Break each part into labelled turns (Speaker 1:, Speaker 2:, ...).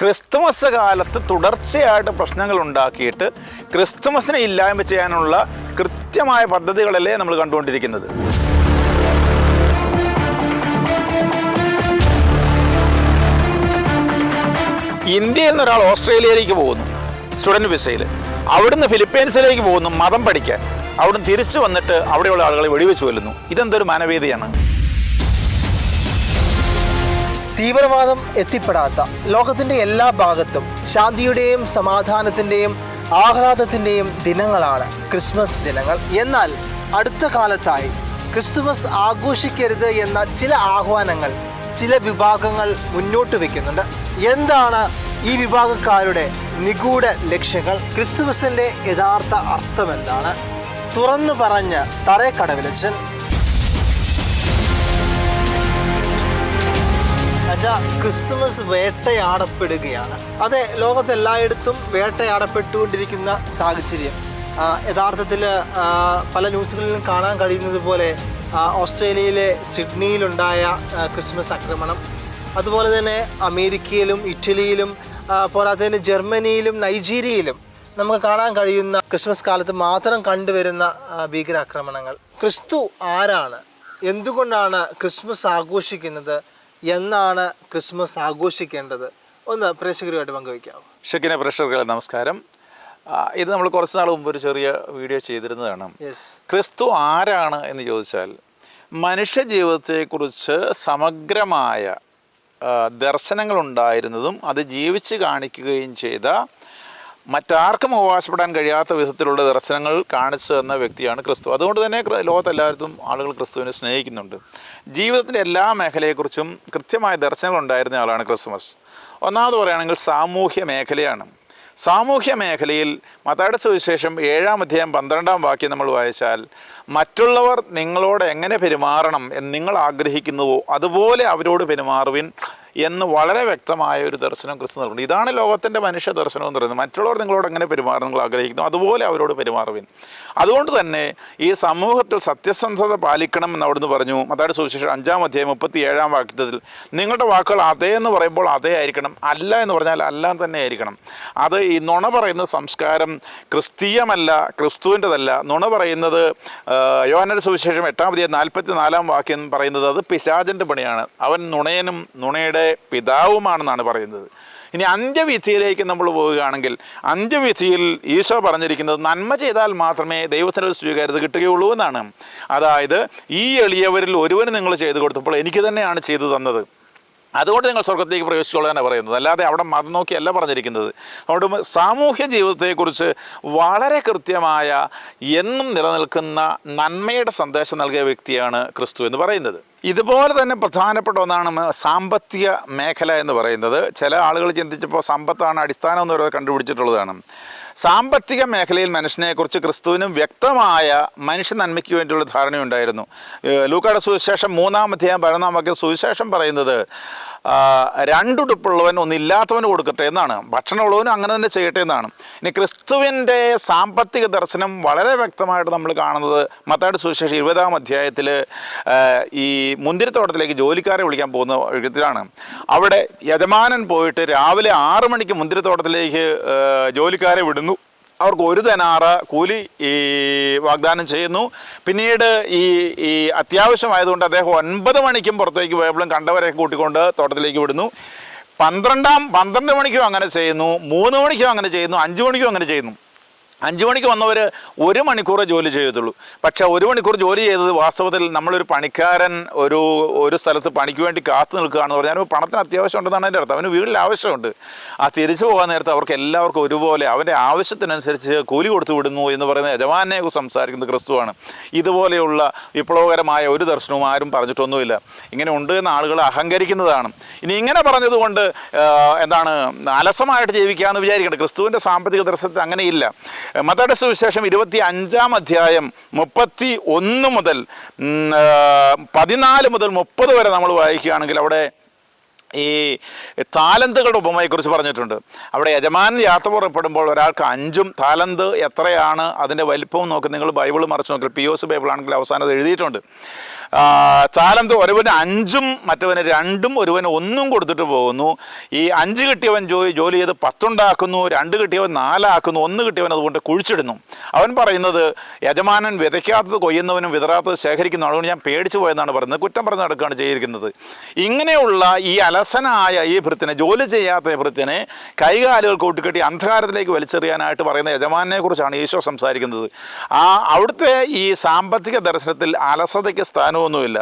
Speaker 1: Christmas കാലത്ത് തുടർച്ചയായിട്ട് പ്രശ്നങ്ങൾ ഉണ്ടാക്കിയിട്ട് ക്രിസ്തുമസിനെ ഇല്ലായ്മ ചെയ്യാനുള്ള കൃത്യമായ പദ്ധതികളല്ലേ നമ്മൾ കണ്ടുകൊണ്ടിരിക്കുന്നത്. ഇന്ത്യയിൽ നിന്ന് ഒരാൾ ഓസ്ട്രേലിയയിലേക്ക് പോകുന്നു സ്റ്റുഡന്റ് വിസയിൽ. അവിടുന്ന് ഫിലിപ്പീൻസിലേക്ക് പോകുന്നു മതം പഠിക്കാൻ. അവിടുന്ന് തിരിച്ചു വന്നിട്ട് അവിടെയുള്ള ആളുകളെ വെടിവെച്ച് കൊല്ലുന്നു. ഇതെന്തൊരു മാനവീയതയാണ്
Speaker 2: തീവ്രവാദം എത്തിപ്പെടാത്ത ലോകത്തിന്റെ എല്ലാ ഭാഗത്തും ശാന്തിയുടെയും സമാധാനത്തിന്റെയും ആഹ്ലാദത്തിന്റെയും ദിനങ്ങളാണ് ക്രിസ്മസ് ദിനങ്ങൾ. എന്നാൽ അടുത്ത കാലത്തായി ക്രിസ്തുമസ് ആഘോഷിക്കരുത് എന്ന ചില ആഹ്വാനങ്ങൾ ചില വിഭാഗങ്ങൾ മുന്നോട്ട് വയ്ക്കുന്നുണ്ട് എന്താണ് ഈ വിഭാഗക്കാരുടെ നിഗൂഢ ലക്ഷ്യങ്ങൾ? ക്രിസ്തുമസിന്റെ യഥാർത്ഥ അർത്ഥം എന്താണ് തുറന്നു പറഞ്ഞ് തറയക്കടവിലച്ചൻ അച്ഛാ ക്രിസ്തുമസ് വേട്ടയാടപ്പെടുകയാണ്. അതെ ലോകത്തെല്ലായിടത്തും വേട്ടയാടപ്പെട്ടുകൊണ്ടിരിക്കുന്ന സാഹചര്യം. യഥാർത്ഥത്തിൽ പല ന്യൂസുകളിലും കാണാൻ കഴിയുന്നത് പോലെ ഓസ്ട്രേലിയയിലെ സിഡ്നിയിലുണ്ടായ ക്രിസ്മസ് ആക്രമണം. അതുപോലെ തന്നെ അമേരിക്കയിലും ഇറ്റലിയിലും പോരാതെ പോരാത്തതിന് ജർമ്മനിയിലും നൈജീരിയയിലും നമുക്ക് കാണാൻ കഴിയുന്ന ക്രിസ്മസ് കാലത്ത് മാത്രം കണ്ടുവരുന്ന ഭീകരാക്രമണങ്ങൾ. ക്രിസ്തു ആരാണ്? എന്തുകൊണ്ടാണ് ക്രിസ്മസ് ആഘോഷിക്കുന്നത്? എന്നാണ് ക്രിസ്മസ് ആഘോഷിക്കേണ്ടത്? ഒന്ന് പ്രേക്ഷകരുമായിട്ട് പങ്കുവയ്ക്കാമോ
Speaker 1: ഷെക്കിനെ പ്രേക്ഷകർക്ക് നമസ്കാരം. ഇത് നമ്മൾ കുറച്ച് നാൾ മുമ്പ് ഒരു ചെറിയ വീഡിയോ ചെയ്തിരുന്നതാണ്. ക്രിസ്തു ആരാണ് എന്ന് ചോദിച്ചാൽ മനുഷ്യ ജീവിതത്തെക്കുറിച്ച് സമഗ്രമായ ദർശനങ്ങൾ ദർശനങ്ങളുണ്ടായിരുന്നതും അത് ജീവിച്ച് കാണിക്കുകയും ചെയ്ത മറ്റാർക്കും അവകാശപ്പെടാൻ കഴിയാത്ത വിധത്തിലുള്ള ദർശനങ്ങൾ കാണിച്ചു തന്ന വ്യക്തിയാണ് ക്രിസ്തു. അതുകൊണ്ട് തന്നെ ലോകത്തെല്ലാവരും ആളുകൾ ക്രിസ്തുവിനെ സ്നേഹിക്കുന്നുണ്ട്. ജീവിതത്തിന്റെ എല്ലാ മേഖലയെക്കുറിച്ചും കൃത്യമായ ദർശനങ്ങൾ ഉണ്ടായിരുന്ന ആളാണ് ക്രിസ്മസ്. ഒന്നാമത് പറയുകയാണെങ്കിൽ സാമൂഹ്യ മേഖലയാണ്. സാമൂഹ്യ മേഖലയിൽ മത്തായുടെ സുവിശേഷം ഏഴാം അധ്യായം പന്ത്രണ്ടാം വാക്യം നമ്മൾ വായിച്ചാൽ മറ്റുള്ളവർ നിങ്ങളോട് എങ്ങനെ പെരുമാറണം എന്ന് നിങ്ങൾ ആഗ്രഹിക്കുന്നുവോ അതുപോലെ അവരോട് പെരുമാറുവിൻ എന്ന് വളരെ വ്യക്തമായ ഒരു ദർശനം ക്രിസ്തു നൽകുന്നു. ഇതാണ് ലോകത്തിന്റെ മനുഷ്യ ദർശനം എന്ന് പറയുന്നത്. മറ്റുള്ളവർ നിങ്ങളോട് എങ്ങനെ പെരുമാറാൻ നിങ്ങൾ ആഗ്രഹിക്കുന്നു? അതുപോലെ അവരോട് പെരുമാറുവിൻ. അതുകൊണ്ട് തന്നെ ഈ സമൂഹത്തിൽ സത്യസന്ധത പാലിക്കണം എന്ന് അവിടുന്ന് പറഞ്ഞു. അതായത് സുവിശേഷം അഞ്ചാം അധ്യായം മുപ്പത്തി ഏഴാം വാക്യത്തിൽ നിങ്ങളുടെ വാക്കുകൾ അതേ എന്ന് പറയുമ്പോൾ അതേ ആയിരിക്കണം. അല്ല എന്ന് പറഞ്ഞാൽ അല്ല തന്നെ ആയിരിക്കണം. അത് ഈ നുണ പറയുന്ന സംസ്കാരം ക്രിസ്തീയമല്ല ക്രിസ്തുവിന്റെതല്ല. നുണ പറയുന്നത് യോഹനയുടെ സുവിശേഷം എട്ടാം അധ്യായം നാൽപ്പത്തി നാലാം വാക്യം പറയുന്നത് അത് പിശാചന്റെ പണിയാണ്. അവൻ നുണയനും നുണയുടെ പിതാവുമാണെന്നാണ് പറയുന്നത്. ഇനി അന്ത്യവിധിയിലേക്ക് നമ്മൾ പോവുകയാണെങ്കിൽ അന്ത്യവിധിയിൽ ഈശോ പറഞ്ഞിരിക്കുന്നത് നന്മ ചെയ്താൽ മാത്രമേ ദൈവത്തിന്റെ ഒരു സ്വീകാര്യത കിട്ടുകയുള്ളൂ എന്നാണ്. അതായത് ഈ എളിയവരിൽ ഒരുവന് നിങ്ങൾ ചെയ്തു കൊടുത്തപ്പോൾ എനിക്ക് തന്നെയാണ് ചെയ്തു തന്നത്. അതുകൊണ്ട് നിങ്ങൾ സ്വർഗത്തിലേക്ക് പ്രവേശിച്ചോളാനാണ് പറയുന്നത്. അല്ലാതെ അവിടെ മതം നോക്കിയല്ല പറഞ്ഞിരിക്കുന്നത്. അതുകൊണ്ട് സാമൂഹ്യ ജീവിതത്തെക്കുറിച്ച് വളരെ കൃത്യമായ എന്നും നിലനിൽക്കുന്ന നന്മയുടെ സന്ദേശം നൽകിയ വ്യക്തിയാണ് ക്രിസ്തു എന്ന് പറയുന്നത്. ഇതുപോലെ തന്നെ പ്രധാനപ്പെട്ട ഒന്നാണ് സാമ്പത്തിക മേഖല എന്ന് പറയുന്നത്. ചില ആളുകൾ ചിന്തിച്ചപ്പോൾ സമ്പത്താണ് അടിസ്ഥാനം എന്ന് പറയുന്നത് കണ്ടുപിടിച്ചിട്ടുള്ളതാണ്. സാമ്പത്തിക മേഖലയിൽ മനുഷ്യനെക്കുറിച്ച് ക്രിസ്തുവിനും വ്യക്തമായ മനുഷ്യ നന്മയ്ക്ക് വേണ്ടിയുള്ള ധാരണയുണ്ടായിരുന്നു. ലൂക്കാട സുവിശേഷം മൂന്നാം അധ്യായം പതിനൊന്നാം വാക്യം സുവിശേഷം പറയുന്നത് രണ്ടുടുപ്പുള്ളവൻ ഒന്നില്ലാത്തവന് കൊടുക്കട്ടെ എന്നാണ്. ഭക്ഷണമുള്ളവനും അങ്ങനെ തന്നെ ചെയ്യട്ടെ എന്നാണ്. ഇനി ക്രിസ്തുവിന്റെ സാമ്പത്തിക ദർശനം വളരെ വ്യക്തമായിട്ട് നമ്മൾ കാണുന്നത് മത്തായുടെ സുവിശേഷം ഇരുപതാം അധ്യായത്തിൽ ഈ മുന്തിരിത്തോട്ടത്തിലേക്ക് ജോലിക്കാരെ വിളിക്കാൻ പോകുന്ന വിധത്തിലാണ് അവിടെ യജമാനൻ പോയിട്ട് രാവിലെ ആറ് മണിക്ക് മുന്തിരിത്തോട്ടത്തിലേക്ക് ജോലിക്കാരെ വിടുന്നു. അവർക്ക് ഒരു തനാറ് കൂലി ഈ വാഗ്ദാനം ചെയ്യുന്നു. പിന്നീട് ഈ ഈ അത്യാവശ്യമായതുകൊണ്ട് അദ്ദേഹം ഒൻപത് മണിക്കും പുറത്തേക്ക് പോയപ്പോഴും കണ്ടവരെ കൂട്ടിക്കൊണ്ട് തോട്ടത്തിലേക്ക് വിടുന്നു. പന്ത്രണ്ടാം പന്ത്രണ്ട് മണിക്കും അങ്ങനെ ചെയ്യുന്നു. മൂന്ന് മണിക്കും അങ്ങനെ ചെയ്യുന്നു. അഞ്ച് മണിക്കും അങ്ങനെ ചെയ്യുന്നു. അഞ്ച് മണിക്ക് വന്നവർ ഒരു മണിക്കൂറേ ജോലി ചെയ്യത്തുള്ളൂ. പക്ഷേ ഒരു മണിക്കൂർ ജോലി ചെയ്തത് വാസ്തവത്തിൽ നമ്മളൊരു പണിക്കാരൻ ഒരു ഒരു സ്ഥലത്ത് പണിക്ക് വേണ്ടി കാത്തു നിൽക്കുകയാണെന്ന് പറഞ്ഞാൽ പണത്തിന് അത്യാവശ്യം ഉണ്ടെന്നാണ് എന്റെ അർത്ഥം. അവന് വീട്ടിൽ ആവശ്യമുണ്ട്. ആ തിരിച്ചു പോകാൻ നേരത്തെ അവർക്ക് എല്ലാവർക്കും ഒരുപോലെ അവന്റെ ആവശ്യത്തിനനുസരിച്ച് കൂലി കൊടുത്തു വിടുന്നു എന്ന് പറയുന്ന യജമാനെ സംസാരിക്കുന്നത് ക്രിസ്തുവാണ്. ഇതുപോലെയുള്ള വിപ്ലവകരമായ ഒരു ദർശനവും ആരും പറഞ്ഞിട്ടൊന്നുമില്ല. ഇങ്ങനെ ഉണ്ട് എന്ന ആളുകൾ അഹങ്കരിക്കുന്നതാണ്. ഇനി ഇങ്ങനെ പറഞ്ഞതുകൊണ്ട് എന്താണ് അലസമായിട്ട് ജീവിക്കാമെന്ന് വിചാരിക്കണം ക്രിസ്തുവിന്റെ സാമ്പത്തിക ദർശനത്തിൽ അങ്ങനെയില്ല മതയുടെ സുവിശേഷം ഇരുപത്തി അഞ്ചാം അധ്യായം മുപ്പത്തി ഒന്ന് മുതൽ പതിനാല് മുതൽ മുപ്പത് വരെ നമ്മൾ വായിക്കുകയാണെങ്കിൽ അവിടെ ഈ താലന്തുകളുടെ ഉപമയെക്കുറിച്ച് പറഞ്ഞിട്ടുണ്ട്. അവിടെ യജമാൻ യാത്ര പുറപ്പെടുമ്പോൾ ഒരാൾക്ക് അഞ്ചും താലന്ത് എത്രയാണ്? അതിന്റെ വലിപ്പവും നോക്കി നിങ്ങൾ ബൈബിൾ മറിച്ച് നോക്കി പി ഒസ് ബൈബിൾ ആണെങ്കിൽ അവസാനം അത് എഴുതിയിട്ടുണ്ട്. ആ, താലന്ത് ഒരുവന് അഞ്ചും മറ്റവന് രണ്ടും ഒരുവന് ഒന്നും കൊടുത്തിട്ട് പോകുന്നു. ഈ അഞ്ച് കിട്ടിയവൻ ജോലി ജോലി ചെയ്ത് പത്തുണ്ടാക്കുന്നു രണ്ട് കിട്ടിയവൻ നാലാക്കുന്നു ഒന്ന് കിട്ടിയവൻ അതുകൊണ്ട് കുഴിച്ചിടുന്നു. അവൻ പറയുന്നത് യജമാനൻ വിതയ്ക്കാത്തത് കൊയ്യുന്നവനും വിതറാത്തത് ശേഖരിക്കുന്നു അതുകൊണ്ട് ഞാൻ പേടിച്ചു പോയെന്നാണ് പറയുന്നത്. കുറ്റം പറഞ്ഞ് നടക്കുകയാണ് ചെയ്തിരിക്കുന്നത്. ഇങ്ങനെയുള്ള ഈ അലസനായ ഈ ഭൃത്തിനെ ജോലി ചെയ്യാത്ത ഭൃത്തിനെ കൈകാലുകൾ കൂട്ടിക്കെട്ടി അന്ധകാരത്തിലേക്ക് വലിച്ചെറിയാനായിട്ട് പറയുന്ന യജമാനെ കുറിച്ചാണ് ഈശോ സംസാരിക്കുന്നത്. ആ അവിടുത്തെ ഈ സാമ്പത്തിക ദർശനത്തിൽ അലസതയ്ക്ക് സ്ഥാനമൊന്നുമില്ല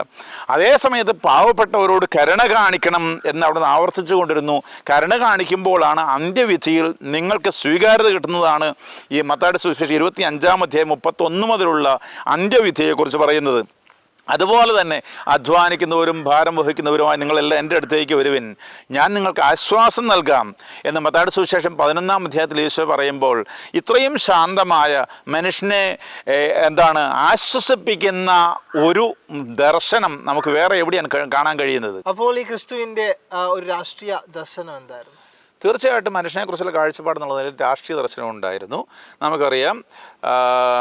Speaker 1: അതേ സമയത്ത് പാവപ്പെട്ടവരോട് കരുണ കാണിക്കണം എന്ന് അവിടുന്ന് ആവർത്തിച്ചു കൊണ്ടിരുന്നു. കരുണ കാണിക്കുമ്പോഴാണ് അന്ത്യവിധിയിൽ നിങ്ങൾക്ക് സ്വീകാര്യത കിട്ടുന്നതാണ് ഈ മത്താടി സുവിശേഷം ഇരുപത്തി അഞ്ചാം അധ്യായം മുപ്പത്തൊന്ന് മുതലുള്ള അന്ത്യവിധിയെക്കുറിച്ച് പറയുന്നത്. അതുപോലെ തന്നെ അധ്വാനിക്കുന്നവരും ഭാരം വഹിക്കുന്നവരുമായി നിങ്ങളെല്ലാം എന്റെ അടുത്തേക്ക് വരുവിൻ. ഞാൻ നിങ്ങൾക്ക് ആശ്വാസം നൽകാം എന്ന് മത്താട് സുവിശേഷം പതിനൊന്നാം അധ്യായത്തിൽ ഈശോ പറയുമ്പോൾ ഇത്രയും ശാന്തമായ മനുഷ്യനെ എന്താണ് ആശ്വസിപ്പിക്കുന്ന ഒരു ദർശനം നമുക്ക് വേറെ എവിടെയാണ് കാണാൻ കഴിയുന്നത്?
Speaker 2: അപ്പോൾ ഈ ക്രിസ്തുവിന്റെ ഒരു രാഷ്ട്രീയ ദർശനം എന്തായിരുന്നു?
Speaker 1: തീർച്ചയായിട്ടും മനുഷ്യനെക്കുറിച്ചുള്ള കാഴ്ചപ്പാട് എന്നുള്ളതിൽ രാഷ്ട്രീയ ദർശനം ഉണ്ടായിരുന്നു. നമുക്കറിയാം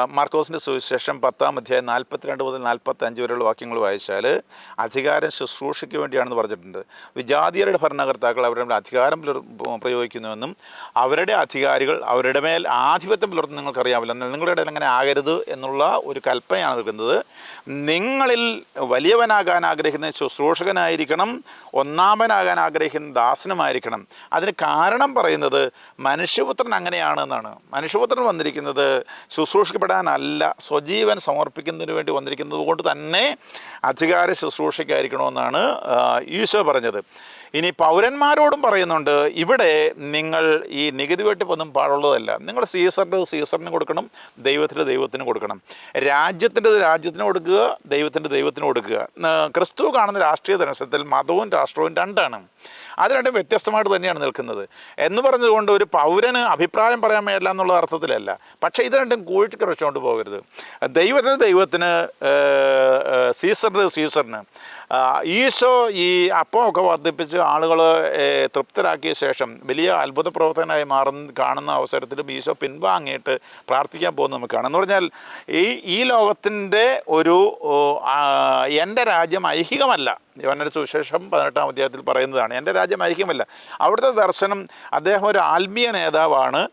Speaker 1: മാർക്കോസിന്റെ സുവിശേഷം പത്താം അധ്യായം നാൽപ്പത്തിരണ്ട് മുതൽ നാൽപ്പത്തി അഞ്ച് വരെയുള്ള വാക്യങ്ങൾ വായിച്ചാൽ അധികാരം ശുശ്രൂഷയ്ക്ക് വേണ്ടിയാണെന്ന് പറഞ്ഞിട്ടുണ്ട്. വിജാതിയരുടെ ഭരണകർത്താക്കൾ അവരുടെ അധികാരം പ്രയോഗിക്കുന്നുവെന്നും അവരുടെ അധികാരികൾ അവരുടെ മേൽ ആധിപത്യം പുലർത്തുന്ന നിങ്ങൾക്കറിയാമല്ലോ. നിങ്ങളുടെ ഇടയിൽ അങ്ങനെ ആകരുത് എന്നുള്ള ഒരു കൽപ്പനയാണ് നിൽക്കുന്നത്. നിങ്ങളിൽ വലിയവനാകാൻ ആഗ്രഹിക്കുന്ന ശുശ്രൂഷകനായിരിക്കണം ഒന്നാമനാകാൻ ആഗ്രഹിക്കുന്ന ദാസനുമായിരിക്കണം. അതിന് കാരണം പറയുന്നത് മനുഷ്യപുത്രൻ അങ്ങനെയാണെന്നാണ് മനുഷ്യപുത്രൻ വന്നിരിക്കുന്നത് ശുശ്രൂഷിക്കപ്പെടാനല്ല സ്വജീവൻ സമർപ്പിക്കുന്നതിന് വേണ്ടി വന്നിരിക്കുന്നത് കൊണ്ട് തന്നെ അധികാര ശുശ്രൂഷയ്ക്കായിരിക്കണമെന്നാണ് ഈശോ പറഞ്ഞത്. ഇനി പൗരന്മാരോടും പറയുന്നുണ്ട് ഇവിടെ നിങ്ങൾ ഈ നികുതി വെട്ടിപ്പൊന്നും പാടുള്ളതല്ല. നിങ്ങൾ സീസറിന്റെ സീസറിന് കൊടുക്കണം ദൈവത്തിന്റെ ദൈവത്തിന് കൊടുക്കണം. രാജ്യത്തിന്റെ രാജ്യത്തിന് കൊടുക്കുക ദൈവത്തിന്റെ ദൈവത്തിന് കൊടുക്കുക. ക്രിസ്തു കാണുന്ന രാഷ്ട്രീയ ദർശനത്തിൽ മതവും രാഷ്ട്രവും രണ്ടാണ്. അത് രണ്ടും വ്യത്യസ്തമായിട്ട് തന്നെയാണ് നിൽക്കുന്നത്. എന്ന് പറഞ്ഞതുകൊണ്ട് ഒരു പൗരന് അഭിപ്രായം പറയാൻ മേല എന്നുള്ള അർത്ഥത്തിലല്ല. പക്ഷേ ഇത് രണ്ടും കൂട്ടിക്കുറച്ചുകൊണ്ട് പോകരുത്. ദൈവത്തിന് ദൈവത്തിന് സീസറിന് സീസറിന് ഈശോ ഈ അപ്പമൊക്കെ വർദ്ധിപ്പിച്ച് ആളുകൾ തൃപ്തരാക്കിയ ശേഷം വലിയ അത്ഭുത പ്രവർത്തകനായി മാറുന്ന കാണുന്ന അവസരത്തിലും ഈശോ പിൻവാങ്ങിയിട്ട് പ്രാർത്ഥിക്കാൻ പോകുന്നത് നമുക്ക് കാണാം. എന്ന് പറഞ്ഞാൽ ഈ ഈ ലോകത്തിന്റെ ഒരു എന്റെ രാജ്യം ഐഹികമല്ല. യോനൊരു സുവിശേഷം പതിനെട്ടാം അധ്യായത്തിൽ പറയുന്നതാണ് എന്റെ രാജ്യം ഐഹികമല്ല. അവിടുത്തെ ദർശനം അദ്ദേഹം ഒരു ആത്മീയ നേതാവാണ്.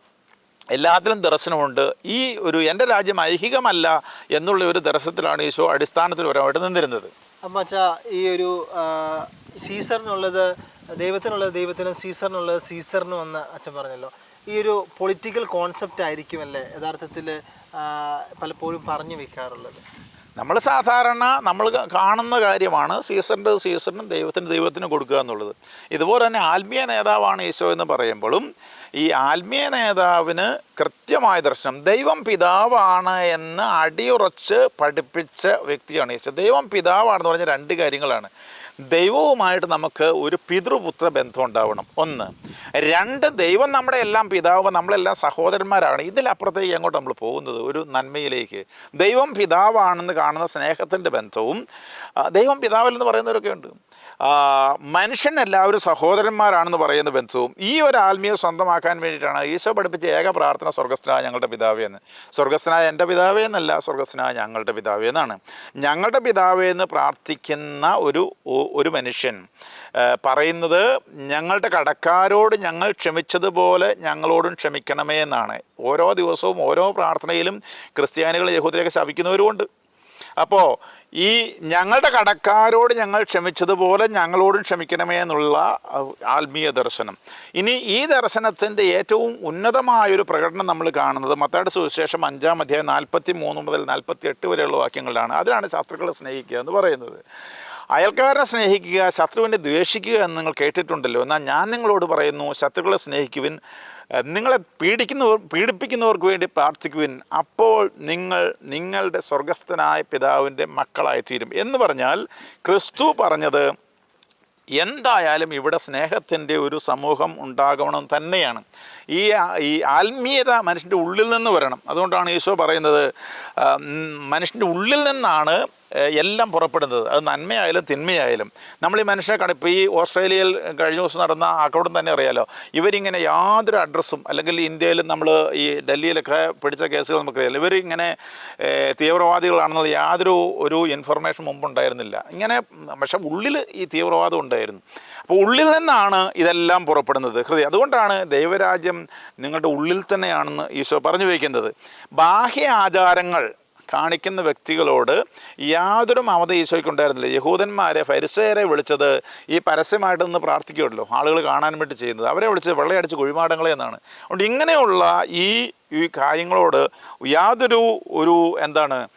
Speaker 1: എല്ലാത്തിലും ദർശനമുണ്ട്. ഈ ഒരു എന്റെ രാജ്യം ഐഹികമല്ല എന്നുള്ള ഒരു ദർശനത്തിലാണ് ഈശോ അടിസ്ഥാനത്തിൽ ഒരാളായിട്ട്
Speaker 2: നിന്നിരുന്നത്. അച്ഛാ ഈ ഒരു സീസറിനുള്ളത് ദൈവത്തിനുള്ളത് ദൈവത്തിനും സീസറിനുള്ളത് സീസറിനും എന്ന് അച്ഛൻ പറഞ്ഞല്ലോ. ഈ ഒരു പൊളിറ്റിക്കൽ കോൺസെപ്റ്റ് ആയിരിക്കുമല്ലേ യഥാർത്ഥത്തിൽ പലപ്പോഴും പറഞ്ഞു വെക്കാറുള്ളത്?
Speaker 1: നമ്മൾ സാധാരണ നമ്മൾ കാണുന്ന കാര്യമാണ് സീസറിന്റെ സീസണും ദൈവത്തിന് ദൈവത്തിന് കൊടുക്കുക എന്നുള്ളത്. ഇതുപോലെ തന്നെ ആത്മീയ നേതാവാണ് ഈശോ എന്ന് പറയുമ്പോഴും ഈ ആത്മീയ നേതാവിന് കൃത്യമായ ദർശനം ദൈവം പിതാവാണ് എന്ന് അടിയുറച്ച് പഠിപ്പിച്ച വ്യക്തിയാണ് ഈശോ. ദൈവം പിതാവാണെന്ന് പറഞ്ഞ രണ്ട് കാര്യങ്ങളാണ്. ദൈവവുമായിട്ട് നമുക്ക് ഒരു പിതൃപുത്ര ബന്ധം ഉണ്ടാവണം. ഒന്ന് രണ്ട് ദൈവം നമ്മുടെ എല്ലാം പിതാവ് നമ്മളെല്ലാം സഹോദരന്മാരാണ്. ഇതിലപ്പുറത്തേക്ക് എങ്ങോട്ട് നമ്മൾ പോകുന്നത്? ഒരു നന്മയിലേക്ക്. ദൈവം പിതാവാണെന്ന് കാണുന്ന സ്നേഹത്തിന്റെ ബന്ധവും ദൈവം പിതാവിൽ എന്ന് പറയുന്നവരൊക്കെ ഉണ്ട് മനുഷ്യൻ എല്ലാവരും സഹോദരന്മാരാണെന്ന് പറയുന്ന ബന്ധവും ഈ ഒരു ആത്മീയ സ്വന്തമാക്കാൻ വേണ്ടിയിട്ടാണ് ഈശോ പഠിപ്പിച്ച ഏക പ്രാർത്ഥന സ്വർഗസ്ഥനായ ഞങ്ങളുടെ പിതാവേ എന്ന്. സ്വർഗസ്ഥനായ എന്റെ പിതാവേ എന്നല്ല സ്വർഗസ്ഥനായ ഞങ്ങളുടെ പിതാവേ എന്നാണ്. ഞങ്ങളുടെ പിതാവേ എന്ന് പ്രാർത്ഥിക്കുന്ന ഒരു ഒരു മനുഷ്യൻ പറയുന്നത് ഞങ്ങളുടെ കടക്കാരോട് ഞങ്ങൾ ക്ഷമിച്ചതുപോലെ ഞങ്ങളോടും ക്ഷമിക്കണമേ എന്നാണ്. ഓരോ ദിവസവും ഓരോ പ്രാർത്ഥനയിലും ക്രിസ്ത്യാനികൾ യഹൂദരെയൊക്കെ ശപിക്കുന്നവരുമുണ്ട്. അപ്പോൾ ഈ ഞങ്ങളുടെ കടക്കാരോട് ഞങ്ങൾ ക്ഷമിച്ചതുപോലെ ഞങ്ങളോടും ക്ഷമിക്കണമേ എന്നുള്ള ആത്മീയ ദർശനം. ഇനി ഈ ദർശനത്തിന്റെ ഏറ്റവും ഉന്നതമായൊരു പ്രകടനം നമ്മൾ കാണുന്നത് മത്താട് സുവിശേഷം അഞ്ചാം അധ്യായം നാൽപ്പത്തി മൂന്ന് മുതൽ നാൽപ്പത്തി എട്ട് വരെയുള്ള വാക്യങ്ങളിലാണ്. അതിലാണ് ശത്രുക്കളെ സ്നേഹിക്കുക എന്ന് പറയുന്നത്. അയൽക്കാരനെ സ്നേഹിക്കുക ശത്രുവിനെ ദ്വേഷിക്കുക എന്ന് നിങ്ങൾ കേട്ടിട്ടുണ്ടല്ലോ. എന്നാൽ ഞാൻ നിങ്ങളോട് പറയുന്നു ശത്രുക്കളെ സ്നേഹിക്കുവിൻ നിങ്ങളെ പീഡിക്കുന്നവർ പീഡിപ്പിക്കുന്നവർക്ക് വേണ്ടി പ്രാർത്ഥിക്കുവിൻ. അപ്പോൾ നിങ്ങൾ നിങ്ങളുടെ സ്വർഗസ്ഥനായ പിതാവിന്റെ മക്കളായിത്തീരും. എന്ന് പറഞ്ഞാൽ ക്രിസ്തു പറഞ്ഞത് എന്തായാലും ഇവിടെ സ്നേഹത്തിന്റെ ഒരു സമൂഹം ഉണ്ടാകണം തന്നെയാണ്. ഈ ഈ ആത്മീയത മനുഷ്യന്റെ ഉള്ളിൽ നിന്ന് വരണം. അതുകൊണ്ടാണ് ഈശോ പറയുന്നത് മനുഷ്യന്റെ ഉള്ളിൽ നിന്നാണ് എല്ലാം പുറപ്പെടുന്നത്. അത് നന്മയായാലും തിന്മയായാലും. നമ്മൾ ഈ മനുഷ്യരെ കാണും. ഇപ്പോൾ ഈ ഓസ്ട്രേലിയയിൽ കഴിഞ്ഞ ദിവസം നടന്ന അക്കൗണ്ടും തന്നെ അറിയാലോ. ഇവരിങ്ങനെ യാതൊരു അഡ്രസ്സും അല്ലെങ്കിൽ ഇന്ത്യയിലും നമ്മൾ ഈ ഡൽഹിയിലൊക്കെ പിടിച്ച കേസുകൾ നമുക്കറിയാലോ. ഇവരിങ്ങനെ തീവ്രവാദികളാണെന്നുള്ള യാതൊരു ഒരു ഇൻഫർമേഷൻ മുമ്പുണ്ടായിരുന്നില്ല. ഇങ്ങനെ പക്ഷെ ഉള്ളിൽ ഈ തീവ്രവാദം ഉണ്ടായിരുന്നു. അപ്പോൾ ഉള്ളിൽ നിന്നാണ് ഇതെല്ലാം പുറപ്പെടുന്നത്. ഹൃദയം അതുകൊണ്ടാണ് ദൈവരാജ്യം നിങ്ങളുടെ ഉള്ളിൽ തന്നെയാണെന്ന് ഈശോ പറഞ്ഞു വയ്ക്കുന്നത് ബാഹ്യ ആചാരങ്ങൾ കാണിക്കുന്ന വ്യക്തികളോട് യാതൊരു മമത ഈശോയ്ക്ക് ഉണ്ടായിരുന്നില്ല. യഹൂദന്മാരെ ഫരിസേരെ വിളിച്ചത് ഈ പരസ്യമായിട്ട് നിന്ന് പ്രാർത്ഥിക്കുമല്ലോ ആളുകൾ കാണാൻ വേണ്ടി ചെയ്യുന്നത്. അവരെ വിളിച്ചത് വെള്ളയടിച്ച് കുഴിമാടങ്ങളെ എന്നാണ്. അതുകൊണ്ട് ഇങ്ങനെയുള്ള ഈ ഈ കാര്യങ്ങളോട് യാതൊരു ഒരു എന്താണ്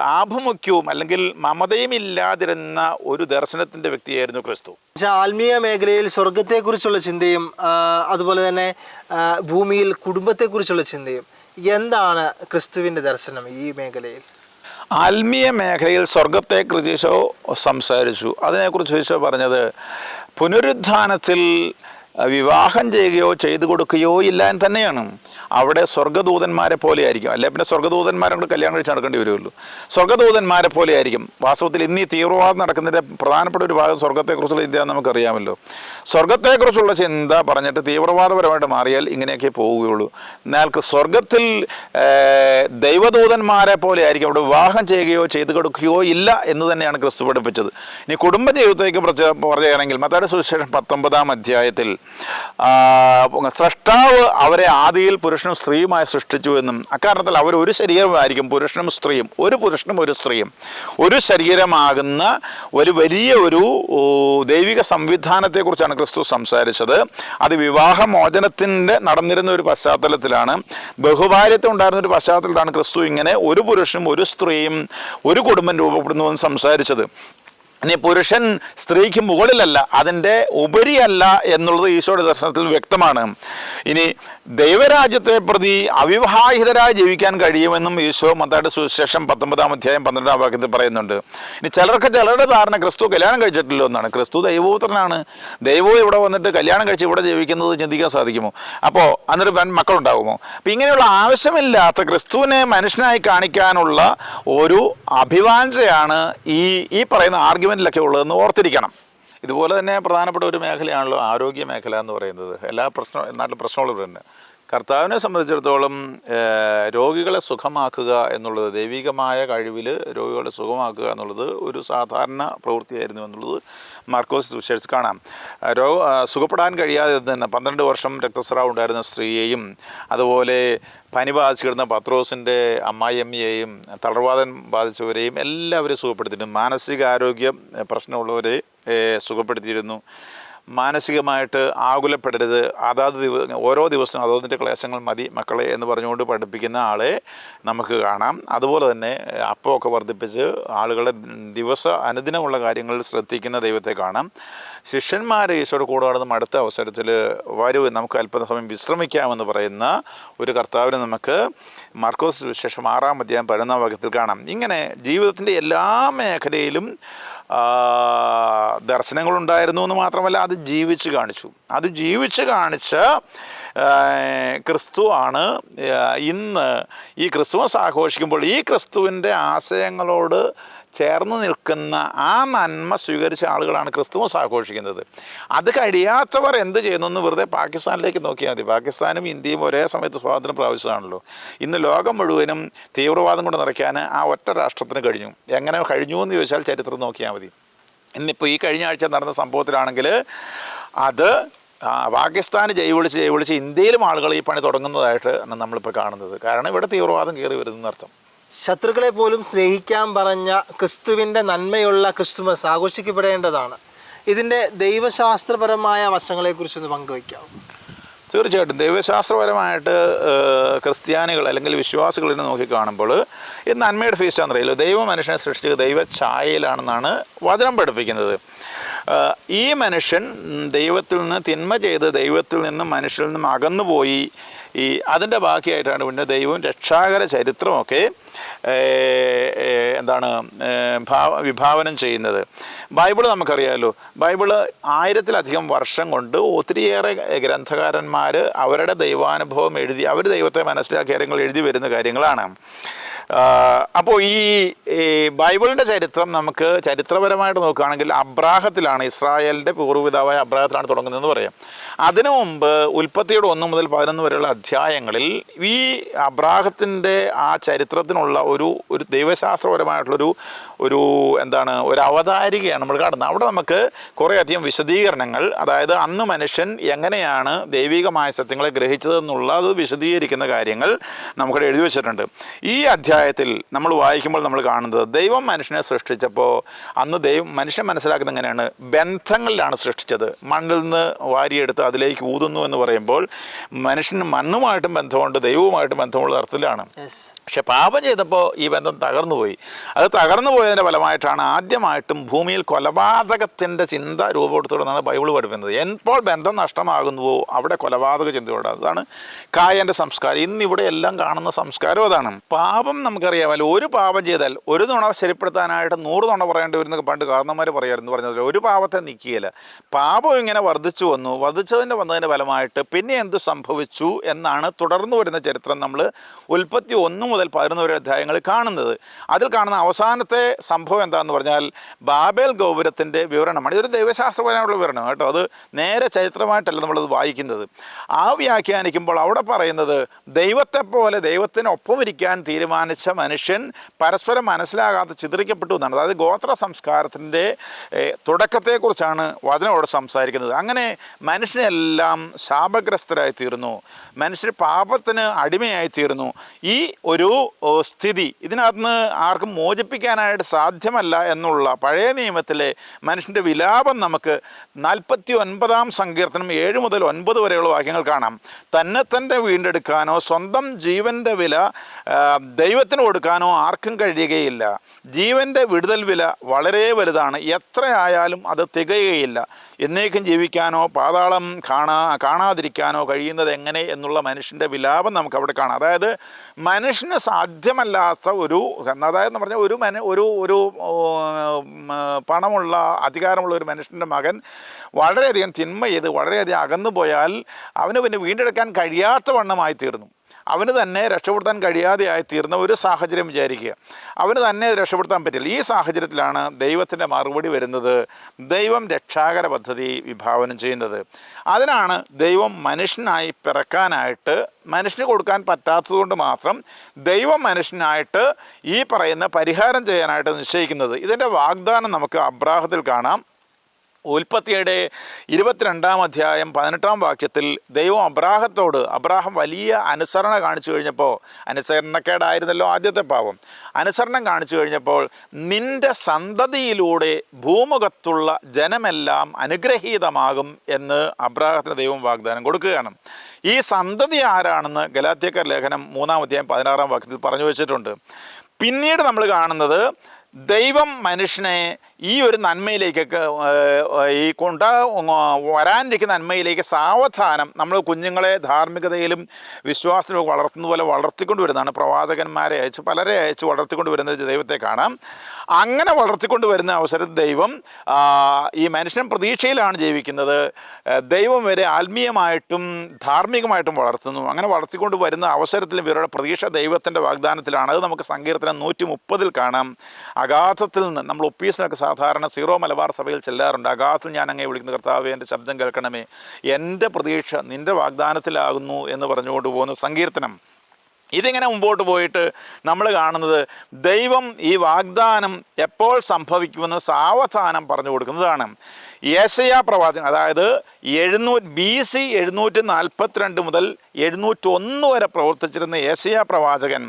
Speaker 1: ആഭിമുഖ്യവും അല്ലെങ്കിൽ മമതയും ഇല്ലാതിരുന്ന ഒരു ദർശനത്തിന്റെ വ്യക്തിയായിരുന്നു ക്രിസ്തു.
Speaker 2: ആത്മീയ മേഖലയിൽ സ്വർഗത്തെക്കുറിച്ചുള്ള ചിന്തയും അതുപോലെ തന്നെ ഭൂമിയിൽ കുടുംബത്തെക്കുറിച്ചുള്ള ചിന്തയും എന്താണ് ക്രിസ്തുവിന്റെ ദർശനം ഈ മേഖലയിൽ?
Speaker 1: ആത്മീയ മേഖലയിൽ സ്വർഗത്തെക്കുറിച്ച് ഈശോ സംസാരിച്ചു. അതിനെക്കുറിച്ച് ഈശോ പറഞ്ഞത് പുനരുത്ഥാനത്തിൽ വിവാഹം ചെയ്യുകയോ ചെയ്തു കൊടുക്കുകയോ ഇല്ല എന്ന് തന്നെയാണ്. അവിടെ സ്വർഗദൂതന്മാരെ പോലെ ആയിരിക്കും അല്ലെ പിന്നെ സ്വർഗദൂതന്മാരെ കൊണ്ട് കല്യാണം കഴിച്ച് നടക്കേണ്ടി വരുമല്ലോ. സ്വർഗദൂതന്മാരെ പോലെ ആയിരിക്കും വാസ്തവത്തിൽ ഇന്ന് ഈ തീവ്രവാദം നടക്കുന്നതിന്റെ പ്രധാനപ്പെട്ട ഒരു ഭാഗം സ്വർഗത്തെക്കുറിച്ചുള്ള ചിന്ത നമുക്കറിയാമല്ലോ. സ്വർഗത്തെക്കുറിച്ചുള്ള ചിന്ത പറഞ്ഞിട്ട് തീവ്രവാദപരമായിട്ട് മാറിയാൽ ഇങ്ങനെയൊക്കെ പോവുകയുള്ളൂ. എന്നാൽ സ്വർഗത്തിൽ ദൈവദൂതന്മാരെ പോലെ ആയിരിക്കും അവിടെ വിവാഹം ചെയ്യുകയോ ചെയ്തു കൊടുക്കുകയോ ഇല്ല എന്ന് തന്നെയാണ് ക്രിസ്തു പഠിപ്പിച്ചത്. ഇനി കുടുംബ ജീവിതത്തേക്ക് പറയുകയാണെങ്കിൽ മത്തായുടെ സുവിശേഷം പത്തൊമ്പതാം അധ്യായത്തിൽ സ്രഷ്ടാവ് അവരെ ആദിയിൽ പുരുഷനും സ്ത്രീയുമായി സൃഷ്ടിച്ചു എന്നും അക്കാരണത്തിൽ അവർ ഒരു ശരീരമായിരിക്കും. പുരുഷനും സ്ത്രീയും ഒരു പുരുഷനും ഒരു സ്ത്രീയും. ഒരു ശരീരമാകുന്ന ഒരു വലിയ ഒരു ദൈവിക സംവിധാനത്തെക്കുറിച്ചാണ് ക്രിസ്തു സംസാരിച്ചത്. അത് വിവാഹമോചനത്തിന്റെ നടന്നിരുന്ന ഒരു പശ്ചാത്തലത്തിലാണ്. ബഹുഭാര്യത്വം ഉണ്ടായിരുന്ന ഒരു പശ്ചാത്തലത്തിലാണ് ക്രിസ്തു ഇങ്ങനെ ഒരു പുരുഷനും ഒരു സ്ത്രീയും ഒരു കുടുംബം രൂപപ്പെടുന്നുവെന്ന് സംസാരിച്ചത്. ഇനി പുരുഷൻ സ്ത്രീക്ക് മുകളിലല്ല അതിന്റെ ഉപരിയല്ല എന്നുള്ളത് ഈശോയുടെ ദർശനത്തിൽ വ്യക്തമാണ്. ഇനി ദൈവരാജ്യത്തെ പ്രതി അവിവാഹിതരായി ജീവിക്കാൻ കഴിയുമെന്നും ഈശോ മത്തായുടെ സുവിശേഷം പത്തൊമ്പതാം അധ്യായം പന്ത്രണ്ടാം വാക്യത്തിൽ പറയുന്നുണ്ട്. ഇനി ചിലർക്ക് ചിലരുടെ ധാരണ ക്രിസ്തു കല്യാണം കഴിച്ചിട്ടില്ലോ എന്നാണ്. ക്രിസ്തു ദൈവപുത്രനാണ്. ദൈവവും ഇവിടെ വന്നിട്ട് കല്യാണം കഴിച്ച് ഇവിടെ ജീവിക്കുന്നത് ചിന്തിക്കാൻ സാധിക്കുമോ? അപ്പോൾ അന്നൊരു മക്കളുണ്ടാകുമോ? അപ്പം ഇങ്ങനെയുള്ള ആവശ്യമില്ലാത്ത ക്രിസ്തുവിനെ മനുഷ്യനായി കാണിക്കാനുള്ള ഒരു അഭിവാഞ്ചയാണ് ഈ ഈ പറയുന്ന ആർഗ്യുമെന്റിലൊക്കെ ഉള്ളതെന്ന് ഓർത്തിരിക്കണം. ഇതുപോലെ തന്നെ പ്രധാനപ്പെട്ട ഒരു മേഖലയാണല്ലോ ആരോഗ്യ മേഖല എന്ന് പറയുന്നത്. എല്ലാ പ്രശ്നം നാട്ടിലെ പ്രശ്നങ്ങളും തന്നെ. കർത്താവിനെ സംബന്ധിച്ചിടത്തോളം രോഗികളെ സുഖമാക്കുക എന്നുള്ളത് ദൈവികമായ കഴിവിൽ രോഗികളെ സുഖമാക്കുക എന്നുള്ളത് ഒരു സാധാരണ പ്രവൃത്തിയായിരുന്നു എന്നുള്ളത് മാർക്കോസ് സുവിശേഷിച്ച് കാണാം. രോഗ സുഖപ്പെടാൻ കഴിയാതെ തന്നെ പന്ത്രണ്ട് വർഷം രക്തസ്രാവം ഉണ്ടായിരുന്ന സ്ത്രീയെയും അതുപോലെ പനി ബാധിച്ചു കിടന്ന പത്രോസിന്റെ അമ്മായിയമ്മയെയും തളർവാദം ബാധിച്ചവരെയും എല്ലാവരെയും സുഖപ്പെടുത്തിയിട്ടുണ്ട്. മാനസികാരോഗ്യ പ്രശ്നമുള്ളവരെ സുഖപ്പെടുത്തിയിരുന്നു. മാനസികമായിട്ട് ആകുലപ്പെടരുത്. അതാത് ദിവ ഓരോ ദിവസവും അതതിന്റെ ക്ലേശങ്ങൾ മതി മക്കളെ എന്ന് പറഞ്ഞുകൊണ്ട് പഠിപ്പിക്കുന്ന ആളെ നമുക്ക് കാണാം. അതുപോലെ തന്നെ അപ്പമൊക്കെ വർദ്ധിപ്പിച്ച് ആളുകളെ ദിവസ അനുദിനമുള്ള കാര്യങ്ങളിൽ ശ്രദ്ധിക്കുന്ന ദൈവത്തെ കാണാം. ശിഷ്യന്മാരെ ഈശോയുടെ കൂടെ നടന്നും അടുത്ത അവസരത്തിൽ വരൂ നമുക്ക് അല്പസമയം വിശ്രമിക്കാമെന്ന് പറയുന്ന ഒരു കർത്താവിനെ നമുക്ക് മർക്കോസ് വിശേഷം ആറാം അധ്യായം പതിനൊന്നാം ഭാഗത്തിൽ കാണാം. ഇങ്ങനെ ജീവിതത്തിന്റെ എല്ലാ മേഖലയിലും ദർശനങ്ങളുണ്ടായിരുന്നു എന്ന് മാത്രമല്ല അത് ജീവിച്ച് കാണിച്ചു. അത് ജീവിച്ച് കാണിച്ച് ക്രിസ്തുവാണ് ഇന്ന് ഈ ക്രിസ്മസ് ആഘോഷിക്കുമ്പോൾ ഈ ക്രിസ്തുവിന്റെ ആശയങ്ങളോട് ചേർന്ന് നിൽക്കുന്ന ആ നന്മ സ്വീകരിച്ച ആളുകളാണ് ക്രിസ്തുമസ് ആഘോഷിക്കുന്നത്. അത് കഴിയാത്തവർ എന്ത് ചെയ്യുന്നു? എന്ന് വെറുതെ പാകിസ്ഥാനിലേക്ക് നോക്കിയാൽ മതി. പാകിസ്ഥാനും ഇന്ത്യയും ഒരേ സമയത്ത് സ്വാതന്ത്ര്യം പ്രാപിച്ചതാണല്ലോ. ഇന്ന് ലോകം മുഴുവനും തീവ്രവാദം കൊണ്ട് നിറയ്ക്കാൻ ആ ഒറ്റ രാഷ്ട്രത്തിന് കഴിഞ്ഞു. എങ്ങനെ കഴിഞ്ഞു എന്ന് ചോദിച്ചാൽ ചരിത്രം നോക്കിയാൽ മതി. ഇന്നിപ്പോൾ ഈ കഴിഞ്ഞ ആഴ്ച നടന്ന സംഭവത്തിലാണെങ്കിൽ അത് പാകിസ്ഥാൻ പാകിസ്ഥാന് ജയ് വിളിച്ച് ജയ് വിളിച്ച് ഇന്ത്യയിലും ആളുകൾ ഈ പണി തുടങ്ങുന്നതായിട്ട് ആണ് നമ്മളിപ്പോൾ കാണുന്നത്. കാരണം ഇവിടെ തീവ്രവാദം കയറി വരുന്നർത്ഥം
Speaker 2: ശത്രുക്കളെ പോലും സ്നേഹിക്കാൻ പറഞ്ഞ ക്രിസ്തുവിന്റെ നന്മയുള്ള ക്രിസ്തുമസ് ആഘോഷിക്കപ്പെടേണ്ടതാണ്. ഇതിന്റെ ദൈവശാസ്ത്രപരമായ വശങ്ങളെക്കുറിച്ചൊന്ന് പങ്കുവയ്ക്കാം
Speaker 1: തീർച്ചയായിട്ടും. ദൈവശാസ്ത്രപരമായിട്ട് ക്രിസ്ത്യാനികൾ അല്ലെങ്കിൽ വിശ്വാസികൾ നോക്കിക്കാണുമ്പോൾ നോക്കി കാണുമ്പോൾ ഇത് നന്മയുടെ ഫീസ്റ്റ് അറിയില്ല ദൈവം മനുഷ്യനെ സൃഷ്ടിച്ച ദൈവ ഛായയിലാണെന്നാണ് വചനം പഠിപ്പിക്കുന്നത്. ഈ മനുഷ്യൻ ദൈവത്തിൽ നിന്ന് തിന്മ ചെയ്ത് ദൈവത്തിൽ നിന്നും മനുഷ്യരിൽ നിന്നും അകന്നുപോയി. ഈ അതിന്റെ ബാക്കിയായിട്ടാണ് പിന്നെ ദൈവവും രക്ഷാകര ചരിത്രമൊക്കെ എന്താണ് ഭാവ വിഭാവനം ചെയ്യുന്നത്. ബൈബിൾ നമുക്കറിയാമല്ലോ ബൈബിൾ ആയിരത്തിലധികം വർഷം കൊണ്ട് ഒത്തിരിയേറെ ഗ്രന്ഥകാരന്മാർ അവരുടെ ദൈവാനുഭവം എഴുതി അവർ ദൈവത്തെ മനസ്സിലാക്കിയ കാര്യങ്ങൾ എഴുതി വരുന്ന കാര്യങ്ങളാണ്. അപ്പോൾ ഈ ബൈബിളിന്റെ ചരിത്രം നമുക്ക് ചരിത്രപരമായിട്ട് നോക്കുകയാണെങ്കിൽ അബ്രാഹത്തിലാണ് ഇസ്രായേലിന്റെ പൂർവപിതാവായ അബ്രാഹത്തിലാണ് തുടങ്ങുന്നതെന്ന് പറയാം. അതിനു മുമ്പ് ഉൽപ്പത്തിയുടെ ഒന്ന് മുതൽ പതിനൊന്ന് വരെയുള്ള അധ്യായങ്ങളിൽ ഈ അബ്രാഹത്തിന്റെ ആ ചരിത്രത്തിനുള്ള ഒരു ഒരു ദൈവശാസ്ത്രപരമായിട്ടുള്ളൊരു ഒരു എന്താണ് ഒരു അവതാരികയാണ് നമ്മൾ കാണുന്നത്. അവിടെ നമുക്ക് കുറേയധികം വിശദീകരണങ്ങൾ അതായത് അന്ന് മനുഷ്യൻ എങ്ങനെയാണ് ദൈവികമായ സത്യങ്ങളെ ഗ്രഹിച്ചതെന്നുള്ളത് വിശദീകരിക്കുന്ന കാര്യങ്ങൾ നമുക്കിവിടെ എഴുതി വെച്ചിട്ടുണ്ട്. ഈ അധ്യായത്തിൽ നമ്മൾ വായിക്കുമ്പോൾ നമ്മൾ കാണുന്നത് ദൈവം മനുഷ്യനെ സൃഷ്ടിച്ചപ്പോൾ അന്ന് ദൈവം മനുഷ്യൻ മനസ്സിലാക്കുന്നത് എങ്ങനെയാണ്? ബന്ധങ്ങളിലാണ് സൃഷ്ടിച്ചത്. മണ്ണിൽ നിന്ന് വാരിയെടുത്ത് അതിലേക്ക് ഊതുന്നു എന്ന് പറയുമ്പോൾ മനുഷ്യന് മണ്ണുമായിട്ടും ബന്ധമുണ്ട് ദൈവവുമായിട്ടും ബന്ധമുള്ള
Speaker 2: തരത്തിലാണ്.
Speaker 1: പക്ഷെ പാപം ചെയ്തപ്പോൾ ഈ ബന്ധം തകർന്നുപോയി. അത് തകർന്നു പോയതിന്റെ ഫലമായിട്ടാണ് ആദ്യമായിട്ടും ഭൂമിയിൽ കൊലപാതകത്തിന്റെ ചിന്ത രൂപപ്പെടുത്തുകൊണ്ടാണ് ബൈബിൾ പഠിപ്പിക്കുന്നത്. എപ്പോൾ ബന്ധം നഷ്ടമാകുന്നുവോ അവിടെ കൊലപാതക ചിന്തയോട്. അതാണ് കായന്റെ സംസ്കാരം. ഇന്ന് ഇവിടെ എല്ലാം കാണുന്ന സംസ്കാരം അതാണ്. പാപം നമുക്കറിയാമല്ലോ ഒരു പാപം ചെയ്താൽ ഒരു നുണ ശരിപ്പെടുത്താനായിട്ട് നൂറ് നുണ പറയേണ്ടി വരുന്ന പണ്ട് കാരണന്മാർ പറയായിരുന്നു. പറഞ്ഞത് ഒരു പാപത്തെ നിൽക്കുകയില്ല പാപം ഇങ്ങനെ വർദ്ധിച്ചു വന്നു. വർദ്ധിച്ചതിന്റെ വന്നതിന്റെ ഫലമായിട്ട് പിന്നെ എന്ത് സംഭവിച്ചു എന്നാണ് തുടർന്നു വരുന്ന ചരിത്രം നമ്മൾ ഉൽപ്പത്തി ഒന്ന് മുതൽ പതിനൊന്ന് വരെ അധ്യായങ്ങൾ കാണുന്നത്. അതിൽ കാണുന്ന അവസാനത്തെ സംഭവം എന്താണെന്ന് പറഞ്ഞാൽ ബാബേൽ ഗോപുരത്തിന്റെ വിവരണമാണ്. ഇതൊരു ദൈവശാസ്ത്രപരമായിട്ടുള്ള വിവരണം കേട്ടോ. അത് നേരെ ചരിത്രമായിട്ടല്ല നമ്മളത് വായിക്കുന്നത്. ആ വ്യാഖ്യാനിക്കുമ്പോൾ അവിടെ പറയുന്നത് ദൈവത്തെ പോലെ ദൈവത്തിനൊപ്പം ഇരിക്കാൻ തീരുമാനിച്ച മനുഷ്യൻ പരസ്പരം മനസ്സിലാകാതെ ചിതറിക്കപ്പെട്ടു എന്നാണ്. അതായത് ഗോത്ര സംസ്കാരത്തിന്റെ തുടക്കത്തെക്കുറിച്ചാണ് വചനോട് സംസാരിക്കുന്നത്. അങ്ങനെ മനുഷ്യനെല്ലാം ശാപഗ്രസ്തരായി തീർന്നു മനുഷ്യർ പാപത്തിന് അടിമയായി തീർന്നു ഈ ഒരു ഓ, സ്ഥിതി. ഇതിനകത്ത് ആർക്കും മോചിപ്പിക്കാനായിട്ട് സാധ്യമല്ല എന്നുള്ള പഴയ നിയമത്തിലെ മനുഷ്യന്റെ വിലാപം നമുക്ക് നാൽപ്പത്തി ഒൻപതാം സങ്കീർത്തനം ഏഴ് മുതൽ ഒൻപത് വരെയുള്ള വാക്യങ്ങൾ കാണാം. തന്നെ തന്നെ വീണ്ടെടുക്കാനോ സ്വന്തം ജീവന്റെ വില ദൈവത്തിന് കൊടുക്കാനോ ആർക്കും കഴിയുകയില്ല. ജീവന്റെ വിടുതൽ വില വളരെ വലുതാണ്. എത്രയായാലും അത് തികയുകയില്ല. എന്നേക്കും ജീവിക്കാനോ പാതാളം കാണാ കാണാതിരിക്കാനോ കഴിയുന്നത് എങ്ങനെ? എന്നുള്ള മനുഷ്യന്റെ വിലാപം നമുക്ക് അവിടെ കാണാം. അതായത് മനുഷ്യന് സാധ്യമല്ലാത്ത ഒരു അതായത് പറഞ്ഞാൽ ഒരു മന ഒരു ഒരു പണമുള്ള അധികാരമുള്ള ഒരു മനുഷ്യന്റെ മകൻ വളരെയധികം തിന്മ ചെയ്ത് വളരെയധികം അകന്നു പോയാൽ അവന് പിന്നെ വീണ്ടെടുക്കാൻ കഴിയാത്ത വണ്ണമായി തീർന്നു. അവന് തന്നെ രക്ഷപ്പെടുത്താൻ കഴിയാതെയായി തീർന്ന ഒരു സാഹചര്യം വിചാരിക്കുക. അവന് തന്നെ രക്ഷപ്പെടുത്താൻ പറ്റില്ല. ഈ സാഹചര്യത്തിലാണ് ദൈവത്തിന്റെ മറുപടി വരുന്നത്. ദൈവം രക്ഷാകര പദ്ധതി വിഭാവനം ചെയ്യുന്നത്. അതിനാണ് ദൈവം മനുഷ്യനായി പിറക്കാനായിട്ട് മനുഷ്യന് കൊടുക്കാൻ പറ്റാത്തതുകൊണ്ട് മാത്രം ദൈവം മനുഷ്യനായിട്ട് ഈ പറയുന്ന പരിഹാരം ചെയ്യാനായിട്ട് നിശ്ചയിക്കുന്നത്. ഇതിന്റെ വാഗ്ദാനം നമുക്ക് അബ്രാഹത്തിൽ കാണാം. ഉൽപ്പത്തിയുടെ ഇരുപത്തിരണ്ടാം അധ്യായം പതിനെട്ടാം വാക്യത്തിൽ ദൈവം അബ്രാഹത്തോട് അബ്രാഹം വലിയ അനുസരണ കാണിച്ചു കഴിഞ്ഞപ്പോൾ അനുസരണക്കേടായിരുന്നല്ലോ ആദ്യത്തെ പാവം അനുസരണം കാണിച്ചു കഴിഞ്ഞപ്പോൾ നിന്റെ സന്തതിയിലൂടെ ഭൂമുഖത്തുള്ള ജനമെല്ലാം അനുഗ്രഹീതമാകും എന്ന് അബ്രാഹത്തിന് ദൈവം വാഗ്ദാനം കൊടുക്കുകയാണ്. ഈ സന്തതി ആരാണെന്ന് ഗലാത്യക്കർ ലേഖനം മൂന്നാം അധ്യായം പതിനാറാം വാക്യത്തിൽ പറഞ്ഞു വെച്ചിട്ടുണ്ട്. പിന്നീട് നമ്മൾ കാണുന്നത് ദൈവം മനുഷ്യനെ ഈ ഒരു നന്മയിലേക്കൊക്കെ ഈ കൊണ്ട വരാനിരിക്കുന്ന നന്മയിലേക്ക് സാവധാനം നമ്മൾ കുഞ്ഞുങ്ങളെ ധാർമ്മികതയിലും വിശ്വാസത്തിലും വളർത്തുന്ന പോലെ വളർത്തിക്കൊണ്ട് വരുന്നതാണ്. പ്രവാചകന്മാരെ അയച്ച് പലരെ അയച്ച് വളർത്തിക്കൊണ്ട് വരുന്ന ദൈവത്തെ കാണാം. അങ്ങനെ വളർത്തിക്കൊണ്ട് വരുന്ന അവസരത്തിൽ ദൈവം ഈ മനുഷ്യൻ പ്രതീക്ഷയിലാണ് ജീവിക്കുന്നത്. ദൈവം വരെ ആത്മീയമായിട്ടും ധാർമ്മികമായിട്ടും വളർത്തുന്നു. അങ്ങനെ വളർത്തിക്കൊണ്ട് വരുന്ന അവസരത്തിൽ ഇവരുടെ പ്രതീക്ഷ ദൈവത്തിന്റെ വാഗ്ദാനത്തിലാണ്. അത് നമുക്ക് സങ്കീർത്തനം നൂറ്റി മുപ്പതിൽ കാണാം. അഗാധത്തിൽ നിന്ന് നമ്മൾ ഒപ്പീസിനൊക്കെ സാധാരണ സീറോ മലബാർ സഭയിൽ ചെല്ലാറുണ്ട്. അഗാധത്തിൽ ഞാൻ അങ്ങേ വിളിക്കുന്ന. കർത്താവേ എന്റെ ശബ്ദം കേൾക്കണമേ. എന്റെ പ്രതീക്ഷ നിന്റെ വാഗ്ദാനത്തിലാകുന്നു എന്ന് പറഞ്ഞുകൊണ്ട് പോകുന്ന സങ്കീർത്തനം. ഇതിങ്ങനെ മുമ്പോട്ട് പോയിട്ട് നമ്മൾ കാണുന്നത് ദൈവം ഈ വാഗ്ദാനം എപ്പോൾ സംഭവിക്കുമെന്ന് സാവധാനം പറഞ്ഞു കൊടുക്കുന്നതാണ്. യേശയ പ്രവാചകൻ അതായത് എഴുന്നൂറ്റ് ബി സി എഴുന്നൂറ്റി നാൽപ്പത്തിരണ്ട് മുതൽ എഴുന്നൂറ്റൊന്ന് വരെ പ്രവർത്തിച്ചിരുന്ന യേശയ പ്രവാചകൻ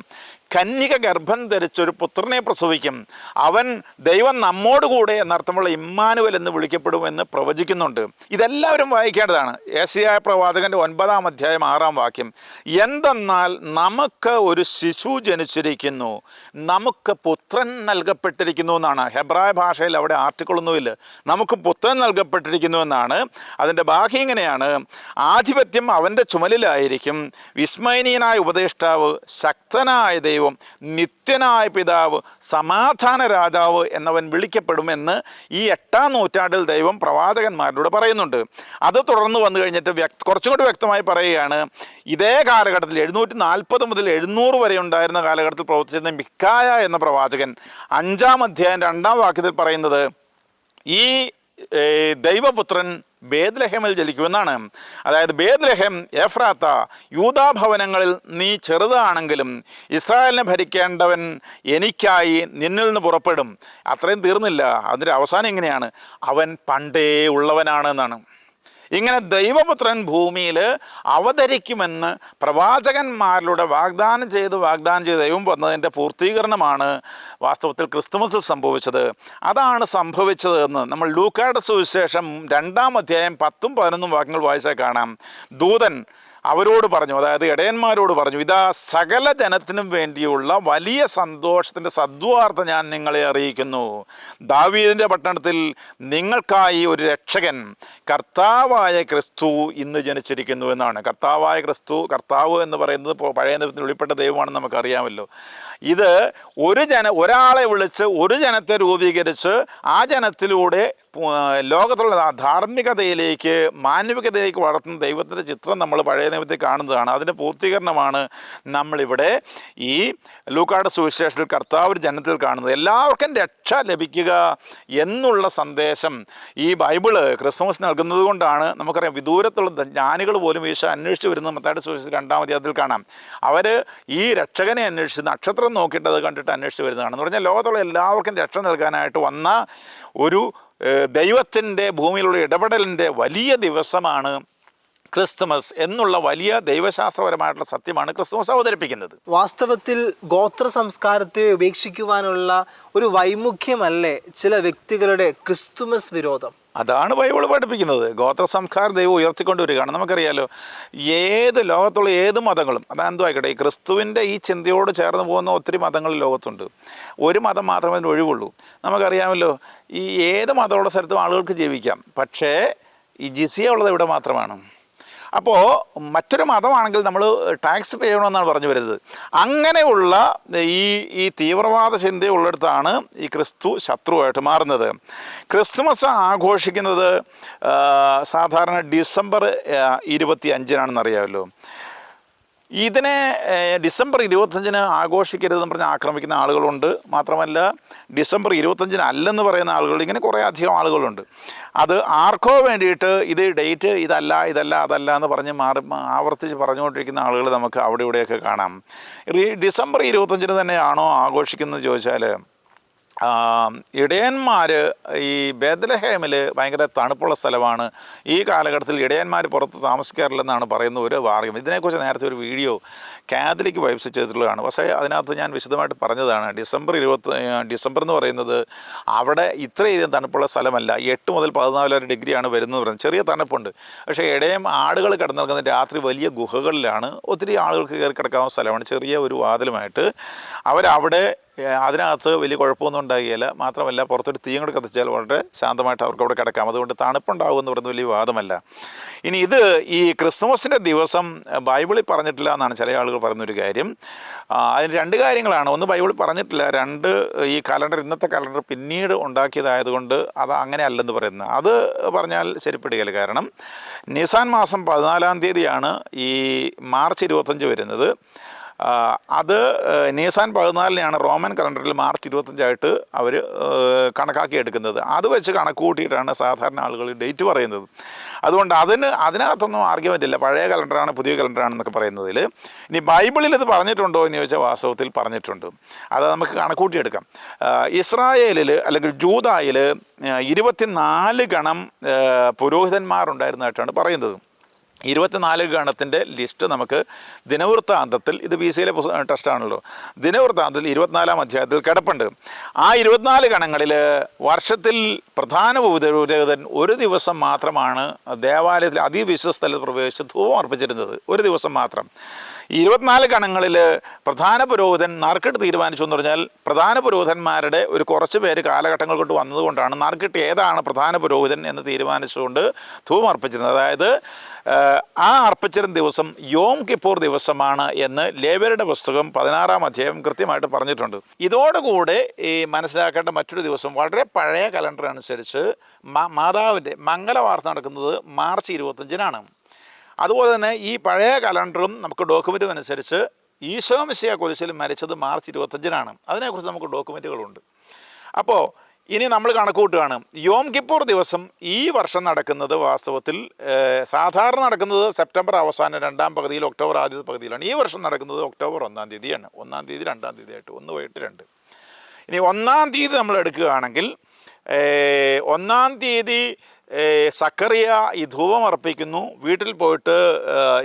Speaker 1: കന്യക ഗർഭം ധരിച്ചൊരു പുത്രനെ പ്രസവിക്കും. അവൻ ദൈവം നമ്മോടുകൂടെ എന്നർത്ഥമുള്ള ഇമ്മാനുവൽ എന്ന് വിളിക്കപ്പെടുമെന്ന് പ്രവചിക്കുന്നുണ്ട്. ഇതെല്ലാവരും വായിക്കേണ്ടതാണ്. ഏസിയായ പ്രവാചകന്റെ ഒൻപതാം അധ്യായം ആറാം വാക്യം. എന്തെന്നാൽ നമുക്ക് ഒരു ശിശു ജനിച്ചിരിക്കുന്നു. നമുക്ക് പുത്രൻ നൽകപ്പെട്ടിരിക്കുന്നു എന്നാണ്. ഹെബ്രായ ഭാഷയിൽ അവിടെ ആർട്ടിക്കിളൊന്നുമില്ല. നമുക്ക് പുത്രൻ നൽകപ്പെട്ടിരിക്കുന്നു എന്നാണ്. അതിന്റെ ബാക്കി ഇങ്ങനെയാണ്. ആധിപത്യം അവന്റെ ചുമലിലായിരിക്കും. വിസ്മയനീയനായ ഉപദേഷ്ടാവ് ശക്തനായ ദൈവം നിത്യനായ പിതാവ് സമാധാന രാജാവ് എന്നവൻ വിളിക്കപ്പെടുമെന്ന് ഈ എട്ടാം നൂറ്റാണ്ടിൽ ദൈവം പ്രവാചകന്മാരിലൂടെ പറയുന്നുണ്ട്. അത് തുടർന്ന് വന്നു കഴിഞ്ഞിട്ട് വ്യക്ത കുറച്ചും കൂടി വ്യക്തമായി പറയുകയാണ് ഇതേ കാലഘട്ടത്തിൽ എഴുന്നൂറ്റി നാൽപ്പത് മുതൽ എഴുന്നൂറ് വരെ ഉണ്ടായിരുന്ന കാലഘട്ടത്തിൽ പ്രവർത്തിച്ചിരുന്ന മിക്കായ എന്ന പ്രവാചകൻ അഞ്ചാം അധ്യായം രണ്ടാം വാക്യത്തിൽ പറയുന്നത് ഈ ദൈവപുത്രൻ ബേദ്ലഹേമിൽ ജലിക്കുമെന്നാണ് അതായത് ബേദ്ലഹേം എഫ്രാത്ത യൂതാഭവനങ്ങളിൽ നീ ചെറുതാണെങ്കിലും ഇസ്രായേലിനെ ഭരിക്കേണ്ടവൻ എനിക്കായി നിന്നിൽ നിന്ന് പുറപ്പെടും. അത്രയും തീർന്നില്ല. അതിന്റെ അവസാനം എങ്ങനെയാണ്? അവൻ പണ്ടേ ഉള്ളവനാണ് എന്നാണ്. ഇങ്ങനെ ദൈവപുത്രൻ ഭൂമിയിൽ അവതരിക്കുമെന്ന് പ്രവാചകന്മാരിലൂടെ വാഗ്ദാനം ചെയ്ത് വാഗ്ദാനം ചെയ്ത് ദൈവം വന്നതിന്റെ പൂർത്തീകരണമാണ് വാസ്തവത്തിൽ ക്രിസ്തുമസിൽ സംഭവിച്ചത്. അതാണ് സംഭവിച്ചത് എന്ന് നമ്മൾ ലൂക്കായുടെ സുവിശേഷം രണ്ടാം അധ്യായം പത്തും പതിനൊന്നും വാക്യങ്ങൾ വായിച്ചാൽ കാണാം. ദൂതൻ അവരോട് പറഞ്ഞു അതായത് ഇടയന്മാരോട് പറഞ്ഞു ഇതാ സകല ജനത്തിനും വേണ്ടിയുള്ള വലിയ സന്തോഷത്തിന്റെ സദ്വാർത്ത ഞാൻ നിങ്ങളെ അറിയിക്കുന്നു. ദാവീദിന്റെ പട്ടണത്തിൽ നിങ്ങൾക്കായി ഒരു രക്ഷകൻ കർത്താവായ ക്രിസ്തു ഇന്ന് ജനിച്ചിരിക്കുന്നു എന്നാണ്. കർത്താവായ ക്രിസ്തു കർത്താവ് എന്ന് പറയുന്നത് പഴയ നിയമത്തിൽ ഉൾപ്പെട്ട ദൈവമാണെന്ന് നമുക്കറിയാമല്ലോ. ഇത് ഒരു ജന ഒരാളെ വിളിച്ച് ഒരു ജനത്തെ രൂപീകരിച്ച് ആ ജനത്തിലൂടെ ലോകത്തുള്ള ധാർമ്മികതയിലേക്ക് മാനവികതയിലേക്ക് വളർത്തുന്ന ദൈവത്തിന്റെ ചിത്രം നമ്മൾ പഴയ നിയമത്തിൽ കാണുന്നതാണ്. അതിന്റെ പൂർത്തീകരണമാണ് നമ്മളിവിടെ ഈ ലൂക്കാട് സുവിശേഷത്തിൽ കർത്താവ് ജനത്തിൽ കാണുന്നത്. എല്ലാവർക്കും രക്ഷ ലഭിക്കുക എന്നുള്ള സന്ദേശം ഈ ബൈബിൾ ക്രിസ്മസ് നൽകുന്നത് കൊണ്ടാണ്. നമുക്കറിയാം വിദൂരത്തുള്ള ജ്ഞാനികൾ പോലും ഈശോ അന്വേഷിച്ച് വരുന്നത് മത്തായിട്ട് സുവിശേഷം രണ്ടാം അധ്യായത്തിൽ കാണാം. അവർ ഈ രക്ഷകനെ അന്വേഷിച്ച് നക്ഷത്രം നോക്കിയിട്ട് അത് കണ്ടിട്ട് അന്വേഷിച്ച് വരുന്നതാണ്. എന്ന് പറഞ്ഞാൽ ലോകത്തുള്ള എല്ലാവർക്കും രക്ഷ നൽകാനായിട്ട് വന്ന ഒരു ദൈവത്തിന്റെ ഭൂമിയിലുള്ള ഇടപെടലിന്റെ വലിയ ദിവസമാണ് ക്രിസ്തുമസ് എന്നുള്ള വലിയ ദൈവശാസ്ത്രപരമായിട്ടുള്ള സത്യമാണ് ക്രിസ്തുമസ് അവതരിപ്പിക്കുന്നത്.
Speaker 2: വാസ്തവത്തിൽ ഗോത്ര സംസ്കാരത്തെ ഉപേക്ഷിക്കുവാനുള്ള ഒരു വൈമുഖ്യമല്ലേ ചില വ്യക്തികളുടെ ക്രിസ്തുമസ് വിരോധം?
Speaker 1: അതാണ് ബൈബിൾ പഠിപ്പിക്കുന്നത്. ഗോത്ര സംസ്കാരം ദൈവം ഉയർത്തിക്കൊണ്ടുവരികയാണ്. നമുക്കറിയാലോ ഏത് ലോകത്തുള്ള ഏത് മതങ്ങളും അതെന്തോ ആയിക്കോട്ടെ ഈ ക്രിസ്തുവിന്റെ ഈ ചിന്തയോട് ചേർന്ന് പോകുന്ന ഒത്തിരി മതങ്ങൾ ലോകത്തുണ്ട്. ഒരു മതം മാത്രമേ അതിന് ഒഴിവുള്ളൂ. നമുക്കറിയാമല്ലോ ഈ ഏത് മതമുള്ള സ്ഥലത്തും ആളുകൾക്ക് ജീവിക്കാം. പക്ഷേ ഈ ജിസിയ ഉള്ളത് ഇവിടെ മാത്രമാണ്. അപ്പോൾ മറ്റൊരു മതമാണെങ്കിൽ നമ്മൾ ടാക്സ് പേ ചെയ്യണമെന്നാണ് പറഞ്ഞു വരുന്നത്. അങ്ങനെയുള്ള ഈ ഈ തീവ്രവാദ ചിന്തയുള്ളിടത്താണ് ഈ ക്രിസ്തു ശത്രുവായിട്ട് മാറുന്നത്. ക്രിസ്തുമസ് ആഘോഷിക്കുന്നത് സാധാരണ ഡിസംബർ ഇരുപത്തി അഞ്ചിനാണെന്ന് അറിയാമല്ലോ ഇതിനെ ഡിസംബർ ഇരുപത്തഞ്ചിന് ആഘോഷിക്കരുതെന്ന് പറഞ്ഞ് ആക്രമിക്കുന്ന ആളുകളുണ്ട്. മാത്രമല്ല ഡിസംബർ ഇരുപത്തഞ്ചിന് അല്ലെന്ന് പറയുന്ന ആളുകൾ ഇങ്ങനെ കുറേ അധികം ആളുകളുണ്ട്. അത് ആർക്കോ വേണ്ടിയിട്ട് ഇത് ഡേറ്റ് ഇതല്ല ഇതല്ല അതല്ല എന്ന് പറഞ്ഞ് മാറി ആവർത്തിച്ച് പറഞ്ഞുകൊണ്ടിരിക്കുന്ന ആളുകൾ നമുക്ക് അവിടെ ഇവിടെയൊക്കെ കാണാം. ഡിസംബർ ഇരുപത്തഞ്ചിന് തന്നെയാണോ ആഘോഷിക്കുന്നത് ചോദിച്ചാൽ ഇടയന്മാർ ഈ ബേദലഹേമിൽ ഭയങ്കര തണുപ്പുള്ള സ്ഥലമാണ്. ഈ കാലഘട്ടത്തിൽ ഇടയന്മാർ പുറത്ത് താമസിക്കാറില്ലെന്നാണ് പറയുന്ന ഒരു വാർഗം. ഇതിനെക്കുറിച്ച് നേരത്തെ ഒരു വീഡിയോ കാതലിക് വൈബ്സ് ചെയ്തിട്ടുള്ളതാണ്. പക്ഷേ അതിനകത്ത് ഞാൻ വിശദമായിട്ട് പറഞ്ഞതാണ്. ഡിസംബർ ഇരുപത്തി ഡിസംബർ എന്ന് പറയുന്നത് അവിടെ ഇത്രയധികം തണുപ്പുള്ള സ്ഥലമല്ല. എട്ട് മുതൽ പതിനാല് വരെ ഡിഗ്രിയാണ് വരുന്നത് പറയുന്നത് ചെറിയ തണുപ്പുണ്ട്. പക്ഷേ ഇടയം ആടുകൾ കിടന്നു നിൽക്കുന്ന രാത്രി വലിയ ഗുഹകളിലാണ് ഒത്തിരി ആളുകൾക്ക് കയറി കിടക്കാവുന്ന സ്ഥലമാണ്. ചെറിയ ഒരു വാതിലുമായിട്ട്. അവരവിടെ അതിനകത്ത് വലിയ കുഴപ്പമൊന്നും ഉണ്ടാകുകയില്ല. മാത്രമല്ല പുറത്തൊരു തീയും കൂടെ കത്തിച്ചാൽ വളരെ ശാന്തമായിട്ട് അവർക്ക് അവിടെ കിടക്കാം. അതുകൊണ്ട് തണുപ്പുണ്ടാകും എന്ന് പറയുന്നത് വലിയ വാദമല്ല ഇനി ഇത് ഈ ക്രിസ്മസിന്റെ ദിവസം ബൈബിളിൽ പറഞ്ഞിട്ടില്ല എന്നാണ് ചില ആളുകൾ പറയുന്നൊരു കാര്യം. അതിന് രണ്ട് കാര്യങ്ങളാണ്. ഒന്ന് ബൈബിളിൽ പറഞ്ഞിട്ടില്ല. രണ്ട് ഈ കലണ്ടർ ഇന്നത്തെ കലണ്ടർ പിന്നീട് ഉണ്ടാക്കിയതായതുകൊണ്ട് അത് അങ്ങനെ അല്ലെന്ന് പറയുന്നത്. അത് പറഞ്ഞാൽ ശരിപ്പെടുകയില്ല. കാരണം നിസാൻ മാസം പതിനാലാം തീയതിയാണ് ഈ മാർച്ച് ഇരുപത്തഞ്ച് വരുന്നത്. അത് നീസാൻ പതിനാലിനെയാണ് റോമൻ കലണ്ടറിൽ മാർച്ച് ഇരുപത്തഞ്ചായിട്ട് അവർ കണക്കാക്കി എടുക്കുന്നത് അത് വെച്ച് കണക്ക് കൂട്ടിയിട്ടാണ് സാധാരണ ആളുകൾ ഡേറ്റ് പറയുന്നത്. അതുകൊണ്ട് അതിന് അതിനകത്തൊന്നും ആർഗ്യുമെന്റ് ഇല്ല. പഴയ കലണ്ടറാണ് പുതിയ കലണ്ടറാണെന്നൊക്കെ പറയുന്നതിൽ ഇനി ബൈബിളിൽ ഇത് പറഞ്ഞിട്ടുണ്ടോ എന്ന് ചോദിച്ചാൽ വാസ്തവത്തിൽ പറഞ്ഞിട്ടുണ്ട്. അത് നമുക്ക് കണക്കൂട്ടിയെടുക്കാം ഇസ്രായേലിൽ അല്ലെങ്കിൽ ജൂതായിൽ ഇരുപത്തിനാല് ഗണം പുരോഹിതന്മാരുണ്ടായിരുന്നതായിട്ടാണ് പറയുന്നത്. ഇരുപത്തിനാല് ഗണത്തിന്റെ ലിസ്റ്റ് നമുക്ക് ദിനവൃത്താന്തത്തിൽ ഇത് ബി സിയിലെ ടെസ്റ്റാണല്ലോ ദിനവൃത്താന്തത്തിൽ ഇരുപത്തിനാലാം അധ്യായത്തിൽ കിടപ്പുണ്ട്. ആ ഇരുപത്തിനാല് ഗണങ്ങളിൽ വർഷത്തിൽ പ്രധാന പുരോഹിതൻ ഒരു ദിവസം മാത്രമാണ് ദേവാലയത്തിൽ അതിവിശ്വസ്ഥലത്ത് പ്രവേശിച്ച് ധൂപം അർപ്പിച്ചിരുന്നത്. ഒരു ദിവസം മാത്രം. ഈ ഇരുപത്തിനാല് ഗണങ്ങളിൽ പ്രധാന പുരോഹിതൻ നാർക്കെട്ട് തീരുമാനിച്ചു എന്ന് പറഞ്ഞാൽ പ്രധാന പുരോഹിതന്മാരുടെ ഒരു കുറച്ച് പേര് കാലഘട്ടങ്ങൾ കൊണ്ട് വന്നതുകൊണ്ടാണ് നാർക്കെട്ട് ഏതാണ് പ്രധാന പുരോഹിതൻ എന്ന് തീരുമാനിച്ചുകൊണ്ട് ധൂമർപ്പിച്ചിരുന്നത് അതായത് ആ അർപ്പിച്ചിരുന്ന ദിവസം യോം കിപ്പൂർ ദിവസമാണ് എന്ന് ലേബരുടെ പുസ്തകം പതിനാറാം അധ്യായം കൃത്യമായിട്ട് പറഞ്ഞിട്ടുണ്ട്. ഇതോടുകൂടെ ഈ മനസ്സിലാക്കേണ്ട മറ്റൊരു ദിവസം വളരെ പഴയ കലണ്ടർ അനുസരിച്ച് മാതാവിന്റെ മംഗളവാർത്ത നടക്കുന്നത് മാർച്ച് ഇരുപത്തഞ്ചിനാണ് അതുപോലെ തന്നെ ഈ പഴയ കലണ്ടറും നമുക്ക് ഡോക്യുമെന്റും അനുസരിച്ച് ഈശോ മിസിയ കുരിശിൽ മരിച്ചത് മാർച്ച് ഇരുപത്തഞ്ചിനാണ്. അതിനെക്കുറിച്ച് നമുക്ക് ഡോക്യുമെന്റുകളുണ്ട് അപ്പോൾ ഇനി നമ്മൾ കണക്കുകൂട്ടുകയാണ്. യോം കിപ്പൂർ ദിവസം ഈ വർഷം നടക്കുന്നത് വാസ്തവത്തിൽ സാധാരണ നടക്കുന്നത് സെപ്റ്റംബർ അവസാനം രണ്ടാം പകുതിയിൽ ഒക്ടോബർ ആദ്യ പകുതിയിലാണ്. ഈ വർഷം നടക്കുന്നത് ഒക്ടോബർ ഒന്നാം തീയതിയാണ്. ഒന്നാം തീയതി രണ്ടാം തീയതി ആയിട്ട് ഒന്ന് പോയിട്ട് രണ്ട്. ഇനി ഒന്നാം തീയതി നമ്മൾ എടുക്കുകയാണെങ്കിൽ ഒന്നാം തീയതി സക്കറിയ ഈ ധൂപം അർപ്പിക്കുന്നു. വീട്ടിൽ പോയിട്ട്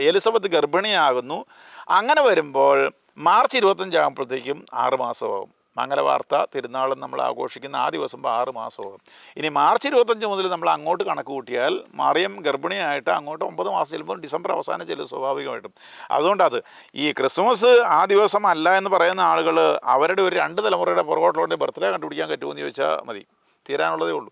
Speaker 1: എലിസബത്ത് ഗർഭിണിയാകുന്നു. അങ്ങനെ വരുമ്പോൾ മാർച്ച് ഇരുപത്തഞ്ചാകുമ്പോഴത്തേക്കും ആറ് മാസമാകും മംഗലവാർത്ത തിരുനാളും നമ്മൾ ആഘോഷിക്കുന്ന ആ ദിവസം ആറ് മാസമാകും ഇനി മാർച്ച് ഇരുപത്തഞ്ച് മുതൽ നമ്മൾ അങ്ങോട്ട് കണക്ക് കൂട്ടിയാൽ മറിയം ഗർഭിണിയായിട്ട് അങ്ങോട്ട് ഒമ്പത് മാസം ചെല്ലുമ്പോൾ ഡിസംബർ അവസാനം ചെല്ലും സ്വാഭാവികമായിട്ടും. അതുകൊണ്ടത് ഈ ക്രിസ്മസ് ആ ദിവസം അല്ല എന്ന് പറയുന്ന ആളുകൾ അവരുടെ ഒരു രണ്ട് തലമുറയുടെ പുറകോട്ടുള്ള ബർത്ത്ഡേ കണ്ടുപിടിക്കാൻ പറ്റുമോ എന്ന് ചോദിച്ചാൽ മതി. തീരാനുള്ളതേ ഉള്ളൂ.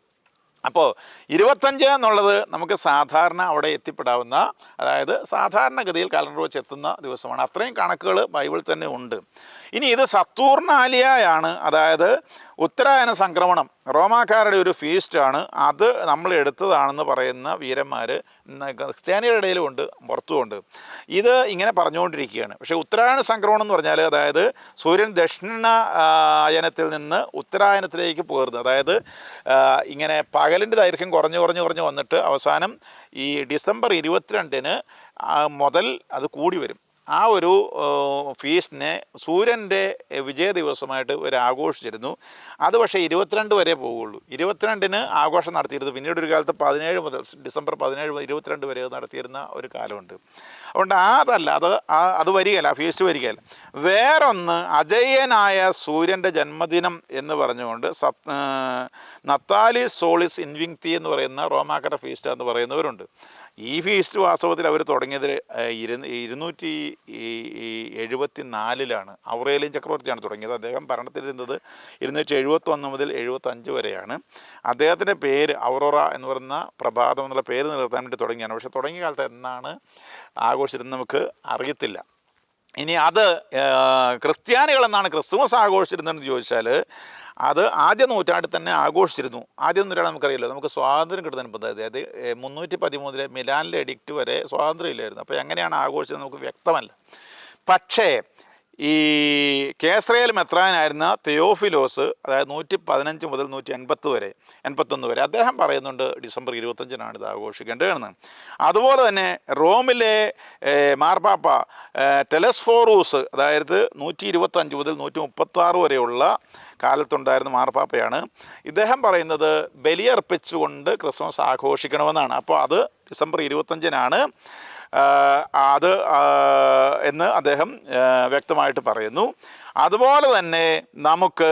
Speaker 1: അപ്പോൾ ഇരുപത്തഞ്ച് എന്നുള്ളത് നമുക്ക് സാധാരണ അവിടെ എത്തിപ്പെടാവുന്ന അതായത് സാധാരണഗതിയിൽ കലണ്ടർ വെച്ച് എത്തുന്ന ദിവസമാണ്. അത്രയും കണക്കുകൾ ബൈബിളിൽ തന്നെ ഉണ്ട്. ഇനി ഇത് സത്തൂർണാലിയായാണ്. അതായത് ഉത്തരായന സംക്രമണം. റോമാക്കാരുടെ ഒരു ഫീസ്റ്റാണ്. അത് നമ്മൾ എടുത്തതാണെന്ന് പറയുന്ന വീരന്മാർ ക്രിസ്ത്യാനിയുടെ ഇടയിലും ഉണ്ട് പുറത്തുമുണ്ട് ഇത് ഇങ്ങനെ പറഞ്ഞുകൊണ്ടിരിക്കുകയാണ്. പക്ഷേ ഉത്തരായണ സംക്രമണം എന്ന് പറഞ്ഞാൽ അതായത് സൂര്യൻ ദക്ഷിണായനത്തിൽ നിന്ന് ഉത്തരായനത്തിലേക്ക് പോരുന്നത് അതായത് ഇങ്ങനെ പകലിന്റെ ദൈർഘ്യം കുറഞ്ഞു കുറഞ്ഞു കുറഞ്ഞു വന്നിട്ട് അവസാനം ഈ ഡിസംബർ ഇരുപത്തിരണ്ടിന് മുതൽ അത് കൂടി വരും. ആ ഒരു ഫീസ്റ്റിനെ സൂര്യന്റെ വിജയ ദിവസമായിട്ട് ഒരു ആഘോഷിച്ചിരുന്നു. അത് പക്ഷേ ഇരുപത്തിരണ്ട് വരെ പോവുള്ളൂ ഇരുപത്തിരണ്ടിന് ആഘോഷം നടത്തിയിരുന്നു. പിന്നീട് ഒരു കാലത്ത് പതിനേഴ് മുതൽ ഡിസംബർ പതിനേഴ് മുതൽ ഇരുപത്തിരണ്ട് വരെ നടത്തിയിരുന്ന ഒരു കാലമുണ്ട്. അതുകൊണ്ട് അതല്ല അത് ആ- അത് വരികയല്ല ഫീസ്റ്റ് വരികയല്ല. വേറൊന്ന് അജയ്യനായ സൂര്യന്റെ ജന്മദിനം എന്ന് പറഞ്ഞുകൊണ്ട് സത് നത്താലി സോളിസ് ഇൻവിങ്തി എന്ന് പറയുന്ന റോമാക്കര ഫീസ്റ്റ് എന്ന് പറയുന്നവരുണ്ട്. ഈ ഫീസ്റ്റ് വാസ്തവത്തിൽ അവർ തുടങ്ങിയത് ഇരു ഇരുന്ന് ഇരുന്നൂറ്റി എഴുപത്തി നാലിലാണ് ഔറേലിയൻ ചക്രവർത്തിയാണ് തുടങ്ങിയത്. അദ്ദേഹം ഭരണത്തിലിരുന്നത് ഇരുന്നൂറ്റി എഴുപത്തൊന്ന് മുതൽ എഴുപത്തഞ്ച് വരെയാണ്. അദ്ദേഹത്തിന്റെ പേര് ഔറോറ എന്ന് പറയുന്ന പ്രഭാതം എന്നുള്ള പേര് നിലനിർത്താൻ വേണ്ടി തുടങ്ങിയാണ്. പക്ഷേ തുടങ്ങിയ കാലത്ത് എന്നാണ് ആഘോഷിച്ചിരുന്നത് നമുക്ക് അറിയത്തില്ല. ഇനി അത് ക്രിസ്ത്യാനികൾ എന്നാണ് ക്രിസ്മസ് ആഘോഷിച്ചിരുന്നതെന്ന് ചോദിച്ചാൽ അത് ആദ്യ നൂറ്റാണ്ടിൽ തന്നെ ആഘോഷിച്ചിരുന്നു. ആദ്യ നൂറ്റാണ്ട് നമുക്കറിയില്ല. നമുക്ക് സ്വാതന്ത്ര്യം കിട്ടുന്നതിന് മുമ്പ് അതായത് മുന്നൂറ്റി പതിമൂന്നിലെ മിലാനിലെ എഡിക്റ്റ് വരെ സ്വാതന്ത്ര്യം ഇല്ലായിരുന്നു അപ്പോൾ എങ്ങനെയാണ് ആഘോഷിച്ചത് നമുക്ക് വ്യക്തമല്ല. പക്ഷേ ഈ കേസ്രയേൽ മെത്രാനായിരുന്ന തെയോഫിലോസ് അതായത് നൂറ്റി പതിനഞ്ച് മുതൽ നൂറ്റി എൺപത്ത് വരെ എൺപത്തൊന്ന് വരെ അദ്ദേഹം പറയുന്നുണ്ട് ഡിസംബർ ഇരുപത്തഞ്ചിനാണ് ഇത് ആഘോഷിക്കേണ്ടതെന്ന്. അതുപോലെ തന്നെ റോമിലെ മാർപ്പാപ്പ ടെലസ്ഫോറൂസ് അതായത് നൂറ്റി ഇരുപത്തഞ്ച് മുതൽ നൂറ്റി മുപ്പത്താറ് വരെയുള്ള കാലത്തുണ്ടായിരുന്ന മാർപ്പാപ്പയാണ് ഇദ്ദേഹം പറയുന്നത് ബലിയർപ്പിച്ചുകൊണ്ട് ക്രിസ്മസ് ആഘോഷിക്കണമെന്നാണ്. അപ്പോൾ അത് ഡിസംബർ ഇരുപത്തഞ്ചിനാണ്. അത് എന്ന് അദ്ദേഹം വ്യക്തമായിട്ട് പറയുന്നു. അതുപോലെ തന്നെ നമുക്ക്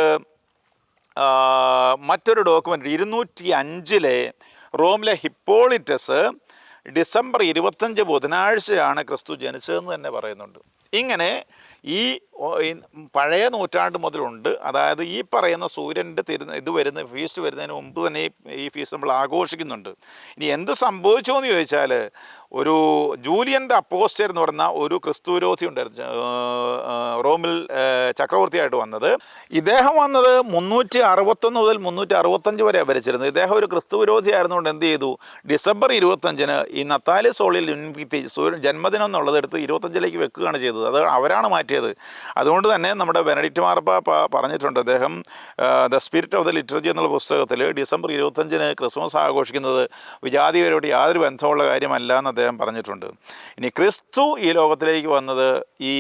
Speaker 1: മറ്റൊരു ഡോക്യുമെന്റ് ഇരുന്നൂറ്റി അഞ്ചിലെ റോമിലെ ഹിപ്പോളിറ്റസ് ഡിസംബർ ഇരുപത്തഞ്ച് ബുധനാഴ്ചയാണ് ക്രിസ്തു ജനിച്ചതെന്ന് തന്നെ പറയുന്നുണ്ട്. ഇങ്ങനെ ഈ പഴയ നൂറ്റാണ്ട് മുതലുണ്ട്. അതായത് ഈ പറയുന്ന സൂര്യന്റെ തിരു ഇത് വരുന്ന ഫീസ്റ്റ് വരുന്നതിന് മുമ്പ് തന്നെ ഈ- ഫീസ് ഫീസ്റ്റ് നമ്മൾ ആഘോഷിക്കുന്നുണ്ട്. ഇനി എന്ത് സംഭവിച്ചു എന്ന് ചോദിച്ചാൽ ഒരു ജൂലിയൻ ദ അപ്പോസ്റ്റർ എന്ന് പറഞ്ഞ ഒരു ക്രിസ്തു വിരോധി ഉണ്ടായിരുന്നു റോമിൽ ചക്രവർത്തിയായിട്ട് വന്നത്. ഇദ്ദേഹം വന്നത് മുന്നൂറ്റി അറുപത്തൊന്ന് മുതൽ മുന്നൂറ്റി അറുപത്തഞ്ച് വരെ ഭരിച്ചിരുന്നു. ഇദ്ദേഹം ഒരു ക്രിസ്തു വിരോധി ആയിരുന്നുകൊണ്ട് എന്ത് ചെയ്തു? ഡിസംബർ ഇരുപത്തഞ്ചിന് ഈ നത്താലി സോളിൽ സൂര്യൻ ജന്മദിനം എന്നുള്ളത് എടുത്ത് ഇരുപത്തഞ്ചിലേക്ക് വെക്കുകയാണ് ചെയ്തത്. അത് അവരാണ് മാറ്റിയത്. അതുകൊണ്ട് തന്നെ നമ്മുടെ ബെനഡിക്റ്റ് മാർപ്പ പറഞ്ഞിട്ടുണ്ട്. അദ്ദേഹം the spirit of the literature എന്നുള്ള പുസ്തകത്തിൽ ഡിസംബർ ഇരുപത്തഞ്ചിന് ക്രിസ്മസ് ആഘോഷിക്കുന്നത് വിജാതിയവരോട് യാതൊരു ബന്ധമുള്ള കാര്യമല്ല എന്ന് അദ്ദേഹം പറഞ്ഞിട്ടുണ്ട്. ഇനി ക്രിസ്തു ഈ ലോകത്തിലേക്ക് വന്നത് ഈ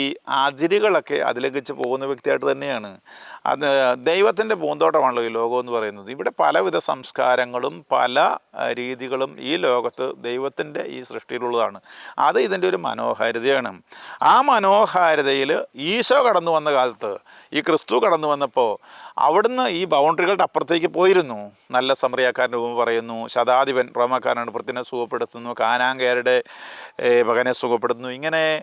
Speaker 1: അതിരുകളൊക്കെ അതിലംഘിച്ച് പോകുന്ന വ്യക്തിയായിട്ട് തന്നെയാണ്. അത് ദൈവത്തിന്റെ പൂന്തോട്ടമാണല്ലോ ഈ ലോകം എന്ന് പറയുന്നത്. ഇവിടെ പലവിധ സംസ്കാരങ്ങളും പല രീതികളും ഈ ലോകത്ത് ദൈവത്തിന്റെ ഈ സൃഷ്ടിയിലുള്ളതാണ്. അത് ഇതിന്റെ ഒരു മനോഹാരിതയാണ്. ആ മനോഹാരിതയിൽ ഈശോ കടന്നു വന്ന കാലത്ത് ഈ ക്രിസ്തു കടന്നു വന്നപ്പോൾ അവിടുന്ന് ഈ ബൗണ്ടറികളുടെ അപ്പുറത്തേക്ക് പോയിരുന്നു. നല്ല സമറിയാക്കാരന്റെ ഉപമ പറയുന്നു ശതാധിപൻ റോമാക്കാരനാണ് വൃത്തിനെ സുഖപ്പെടുത്തുന്നു കാനാങ്കേരുടെ മകനെ സുഖപ്പെടുത്തുന്നു. ഇങ്ങനെ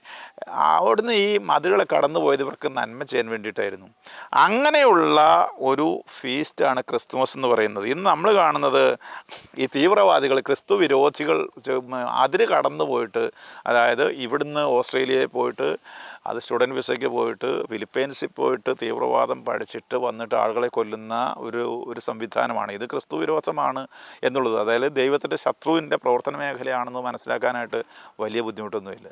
Speaker 1: അവിടുന്ന് ഈ മതിലുകളെ കടന്നു പോയത് ഇവർക്ക് നന്മ ചെയ്യാൻ വേണ്ടിയിട്ടായിരുന്നു. അങ്ങനെയുള്ള ഒരു ഫീസ്റ്റാണ് ക്രിസ്തുമസ് എന്ന് പറയുന്നത്. ഇന്ന് നമ്മൾ കാണുന്നത് ഈ തീവ്രവാദികൾ ക്രിസ്തു വിരോധികൾ അതിര് കടന്നു പോയിട്ട് അതായത് ഇവിടുന്ന് ഓസ്ട്രേലിയയിൽ പോയിട്ട് അത് സ്റ്റുഡന്റ് വിസയ്ക്ക് പോയിട്ട് ഫിലിപ്പൈൻസിൽ പോയിട്ട് തീവ്രവാദം പഠിച്ചിട്ട് വന്നിട്ട് ആളുകളെ കൊല്ലുന്ന ഒരു ഒരു സംവിധാനമാണ്. ഇത് ക്രിസ്തു വിരോധമാണ് എന്നുള്ളത്. അതായത് ദൈവത്തിന്റെ ശത്രുവിന്റെ പ്രവർത്തന മേഖലയാണെന്ന് മനസ്സിലാക്കാനായിട്ട് വലിയ ബുദ്ധിമുട്ടൊന്നുമില്ല.